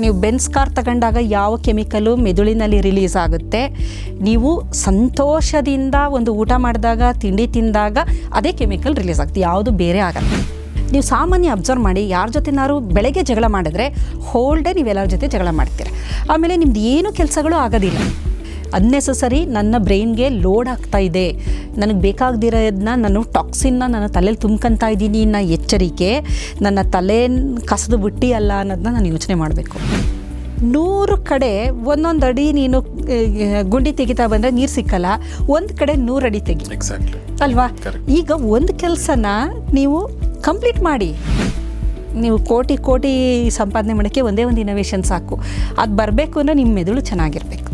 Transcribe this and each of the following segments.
ನೀವು Benz car ತಗೊಂಡಾಗ ಯಾವ ಕೆಮಿಕಲು ಮೆದುಳಿನಲ್ಲಿ ರಿಲೀಸ್ ಆಗುತ್ತೆ, ನೀವು ಸಂತೋಷದಿಂದ ಒಂದು ಊಟ ಮಾಡಿದಾಗ, ತಿಂಡಿ ತಿಂದಾಗ ಅದೇ ಕೆಮಿಕಲ್ ರಿಲೀಸ್ ಆಗುತ್ತೆ, ಯಾವುದು ಬೇರೆ ಆಗಲ್ಲ. ನೀವು ಸಾಮಾನ್ಯ ಅಬ್ಸರ್ವ್ ಮಾಡಿ, ಯಾರ ಜೊತೆನಾರು ಬೆಳಗ್ಗೆ ಜಗಳ ಮಾಡಿದ್ರೆ ಹೋಲ್ಡೇ ನೀವು ನೀವೆಲ್ಲರ ಜೊತೆ ಜಗಳ ಮಾಡ್ತೀರ. ಆಮೇಲೆ ನಿಮ್ದು ಏನು ಕೆಲಸಗಳು ಆಗೋದಿಲ್ಲ. ಅನ್ನೆಸಸರಿ ನನ್ನ ಬ್ರೈನ್ಗೆ ಲೋಡ್ ಆಗ್ತಾ ಇದೆ. ನನಗೆ ಬೇಕಾಗದಿರೋದನ್ನ ನಾನು ಟಾಕ್ಸಿನ್ನ ನನ್ನ ತಲೆಯಲ್ಲಿ ತುಂಬ್ಕೊತಾ ಇದ್ದೀನಿ ಅನ್ನೋ ಎಚ್ಚರಿಕೆ ನನ್ನ ತಲೆ ಕಸದು ಬಿಟ್ಟಿ ಅಲ್ಲ ಅನ್ನೋದನ್ನ ನಾನು ಯೋಚನೆ ಮಾಡಬೇಕು. ನೂರು ಕಡೆ ಒಂದೊಂದು ಅಡಿ ನೀನು ಗುಂಡಿ ತೆಗಿತಾ ಬಂದರೆ ನೀರು ಸಿಕ್ಕಲ್ಲ ಒಂದು ಕಡೆ ನೂರು ಅಡಿ ತೆಗಿ. ಅಲ್ವಾ? ಈಗ ಒಂದು ಕೆಲಸನ ನೀವು ಕಂಪ್ಲೀಟ್ ಮಾಡಿ. ನೀವು ಕೋಟಿ ಕೋಟಿ ಸಂಪಾದನೆ ಮಾಡೋಕ್ಕೆ ಒಂದೇ ಒಂದು ಇನೋವೇಷನ್ ಸಾಕು. ಅದು ಬರಬೇಕು ಅಂದರೆ ನಿಮ್ಮ ಮೆದುಳು ಚೆನ್ನಾಗಿರಬೇಕು.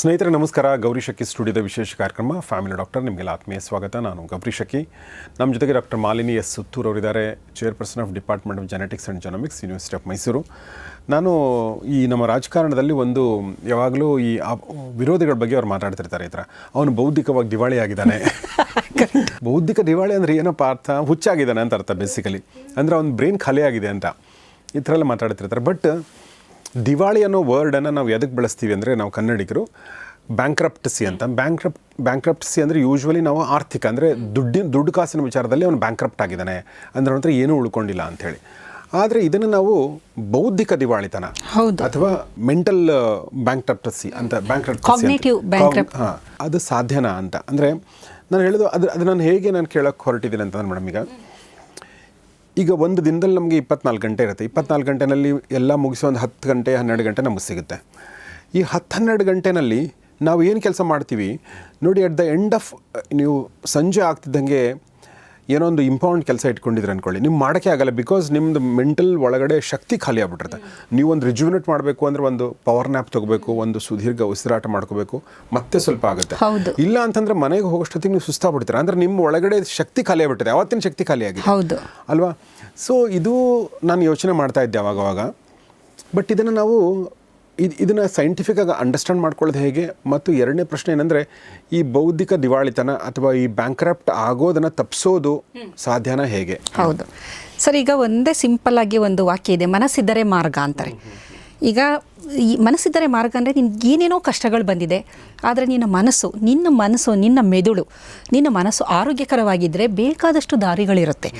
ಸ್ನೇಹಿತರೆ ನಮಸ್ಕಾರ. ಗೌರಿ ಶಕ್ಕಿ ಸ್ಟುಡಿಯೋದ ವಿಶೇಷ ಕಾರ್ಯಕ್ರಮ. ಫ್ಯಾಮಿಲಿ ಡಾಕ್ಟರ್ ನಿಮಗೆಲ್ಲ ಆತ್ಮೀಯ ಸ್ವಾಗತ. ನಾನು ಗೌರಿ ಶಕ್ಕಿ ನಮ್ಮ ಜೊತೆಗೆ ಡಾಕ್ಟರ್ ಮಾಲಿನಿ ಎಸ್ ಸುತ್ತೂರ್ ಅವರಿದ್ದಾರೆ. Chairperson of department of genetics and genomics university of Mysuru ನಾನು ಈ ನಮ್ಮ ರಾಜಕಾರಣದಲ್ಲಿ ಒಂದು ಯಾವಾಗಲೂ ಈ ಆ- ವಿರೋಧಿಗಳ ಬಗ್ಗೆ ಅವ್ರು ಮಾತಾಡ್ತಿರ್ತಾರೆ ಈ ಥರ. ಅವನು ಬೌದ್ಧಿಕವಾಗಿ ದಿವಾಳಿ ಆಗಿದ್ದಾನೆ ಬೌದ್ಧಿಕ ದಿವಾಳಿ ಅಂದರೆ ಏನಪ್ಪ ಅರ್ಥ? ಹುಚ್ಚಾಗಿದ್ದಾನೆ ಅಂತ ಅರ್ಥ ಬೇಸಿಕಲಿ ಅಂದರೆ ಅವ್ನ ಬ್ರೈನ್ ಖಾಲಿ ಆಗಿದೆ ಅಂತ. ಈ ಥರ ಎಲ್ಲ ಮಾತಾಡ್ತಿರ್ತಾರೆ. ಬಟ್ ದಿವಾಳಿ ಅನ್ನೋ ವರ್ಡನ್ನು ನಾವು ಎದಕ್ಕೆ ಬಳಸ್ತೀವಿ ಅಂದರೆ ನಾವು ಕನ್ನಡಿಗರು ಬ್ಯಾಂಕ್ರಪ್ಟಸಿ ಅಂತ. ಬ್ಯಾಂಕ್ರಪ್ಟ್ ಬ್ಯಾಂಕ್ರಪ್ಟಸಿ ಅಂದರೆ ಯೂಶ್ವಲಿ ನಾವು ಆರ್ಥಿಕ ಅಂದರೆ ದುಡ್ಡಿನ ದುಡ್ಡು ಕಾಸಿನ ವಿಚಾರದಲ್ಲಿ ಅವನು ಬ್ಯಾಂಕ್ರಪ್ಟ್ ಆಗಿದ್ದಾನೆ. ಅಂದ್ರೆ ನಂತರ ಹತ್ರ ಏನೂ ಉಳ್ಕೊಂಡಿಲ್ಲ ಅಂಥೇಳಿ. ಆದರೆ ಇದನ್ನು ನಾವು ಬೌದ್ಧಿಕ ದಿವಾಳಿತನ ಹೌದು. ಅಥವಾ ಮೆಂಟಲ್ ಬ್ಯಾಂಕ್ರಪ್ಟಸಿ ಅಂತ ಬ್ಯಾಂಕ್ ಹಾಂ ಅದು ಸಾಧ್ಯನಾ ಅಂತ. ಅಂದರೆ ನಾನು ಹೇಳೋದು ಅದು ಅದು ನಾನು ಹೇಗೆ ನಾನು ಕೇಳೋಕ್ಕೆ ಹೊರಟಿದ್ದೀನಿ ಅಂತಂದ್ರೆ ಮೇಡಮ್ ಈಗ ಈಗ ಒಂದು ದಿನದಲ್ಲಿ ನಮಗೆ ಇಪ್ಪತ್ನಾಲ್ಕು ಗಂಟೆ ಇರುತ್ತೆ. ಇಪ್ಪತ್ನಾಲ್ಕು ಗಂಟೆನಲ್ಲಿ ಎಲ್ಲ ಮುಗಿಸಿ ಒಂದು ಹತ್ತು ಗಂಟೆ, ಹನ್ನೆರಡು ಗಂಟೆ ನಮಗೆ ಸಿಗುತ್ತೆ. ಈ ಹತ್ತು ಹನ್ನೆರಡು ಗಂಟೆನಲ್ಲಿ ನಾವು ಏನು ಕೆಲಸ ಮಾಡ್ತೀವಿ? ನೋಡಿ ಅಟ್ ದ ಎಂಡ್ ಆಫ್ ನೀವು ಸಂಜೆ ಆಗ್ತಿದ್ದಂಗೆ ಏನೋ ಒಂದು ಇಂಪಾರ್ಟೆಂಟ್ ಕೆಲಸ ಇಟ್ಕೊಂಡಿದ್ರೆ ಅಂದ್ಕೊಳ್ಳಿ ನೀವು ಮಾಡೋಕ್ಕೆ ಆಗಲ್ಲ ಬಿಕಾಸ್ ನಿಮ್ಮದು ಮೆಂಟಲ್ ಒಳಗಡೆ ಶಕ್ತಿ ಖಾಲಿ ಆಗ್ಬಿಟ್ಟಿರುತ್ತೆ. ನೀವು ಒಂದು ರಿಜ್ಯೂನೇಟ್ ಮಾಡಬೇಕು ಅಂದರೆ ಒಂದು ಪವರ್ ನ್ಯಾಪ್ ತೊಗೋಬೇಕು ಒಂದು ಸುದೀರ್ಘ ಉಸಿರಾಟ ಮಾಡ್ಕೋಬೇಕು ಮತ್ತೆ ಸ್ವಲ್ಪ ಆಗುತ್ತೆ. ಹೌದು. ಇಲ್ಲ ಅಂತಂದ್ರೆ ಮನೆಗೆ ಹೋಗೋಷ್ಟೊತ್ತಿಗೆ ನೀವು ಸುಸ್ತಾಗ್ಬಿಡ್ತೀರ? ಅಂದರೆ ನಿಮ್ಮ ಒಳಗಡೆ ಶಕ್ತಿ ಖಾಲಿ ಆಗ್ಬಿಟ್ಟಿದೆ. ಅವತ್ತಿನ ಶಕ್ತಿ ಖಾಲಿ ಆಗಿದೆ. ಹೌದು. ಅಲ್ವಾ? ಸೊ ಇದು ನಾನು ಯೋಚನೆ ಮಾಡ್ತಾ ಇದ್ದೆ ಅವಾಗವಾಗ. ಬಟ್ ಇದನ್ನು ನಾವು ಇದು ಇದನ್ನು ಸೈಂಟಿಫಿಕಾಗಿ ಅಂಡರ್ಸ್ಟ್ಯಾಂಡ್ ಮಾಡ್ಕೊಳ್ಳೋದು ಹೇಗೆ? ಮತ್ತು ಎರಡನೇ ಪ್ರಶ್ನೆ ಏನಂದರೆ ಈ ಬೌದ್ಧಿಕ ದಿವಾಳಿತನ ಅಥವಾ ಈ ಬ್ಯಾಂಕ್ರಾಪ್ಟ್ ಆಗೋದನ್ನು ತಪ್ಪಿಸೋದು ಸಾಧ್ಯನಾ ಹೇಗೆ? ಹೌದು. ಸರ್ ಈಗ ಒಂದೇ ಸಿಂಪಲ್ ಆಗಿ ಒಂದು ವಾಕ್ಯ ಇದೆ ಮನಸ್ಸಿದ್ದರೆ ಮಾರ್ಗ ಅಂತಾರೆ. ಈಗ ಈ ಮನಸ್ಸಿದ್ದರೆ ಮಾರ್ಗ ಅಂದರೆ ನಿನ್ಗೆ ಏನೇನೋ ಕಷ್ಟಗಳು ಬಂದಿದೆ. ಆದರೆ ನಿನ್ನ ಮನಸ್ಸು ನಿನ್ನ ಮನಸ್ಸು, ನಿನ್ನ ಮೆದುಳು, ನಿನ್ನ ಮನಸ್ಸು ಆರೋಗ್ಯಕರವಾಗಿದ್ದರೆ ಬೇಕಾದಷ್ಟು ದಾರಿಗಳಿರುತ್ತೆ.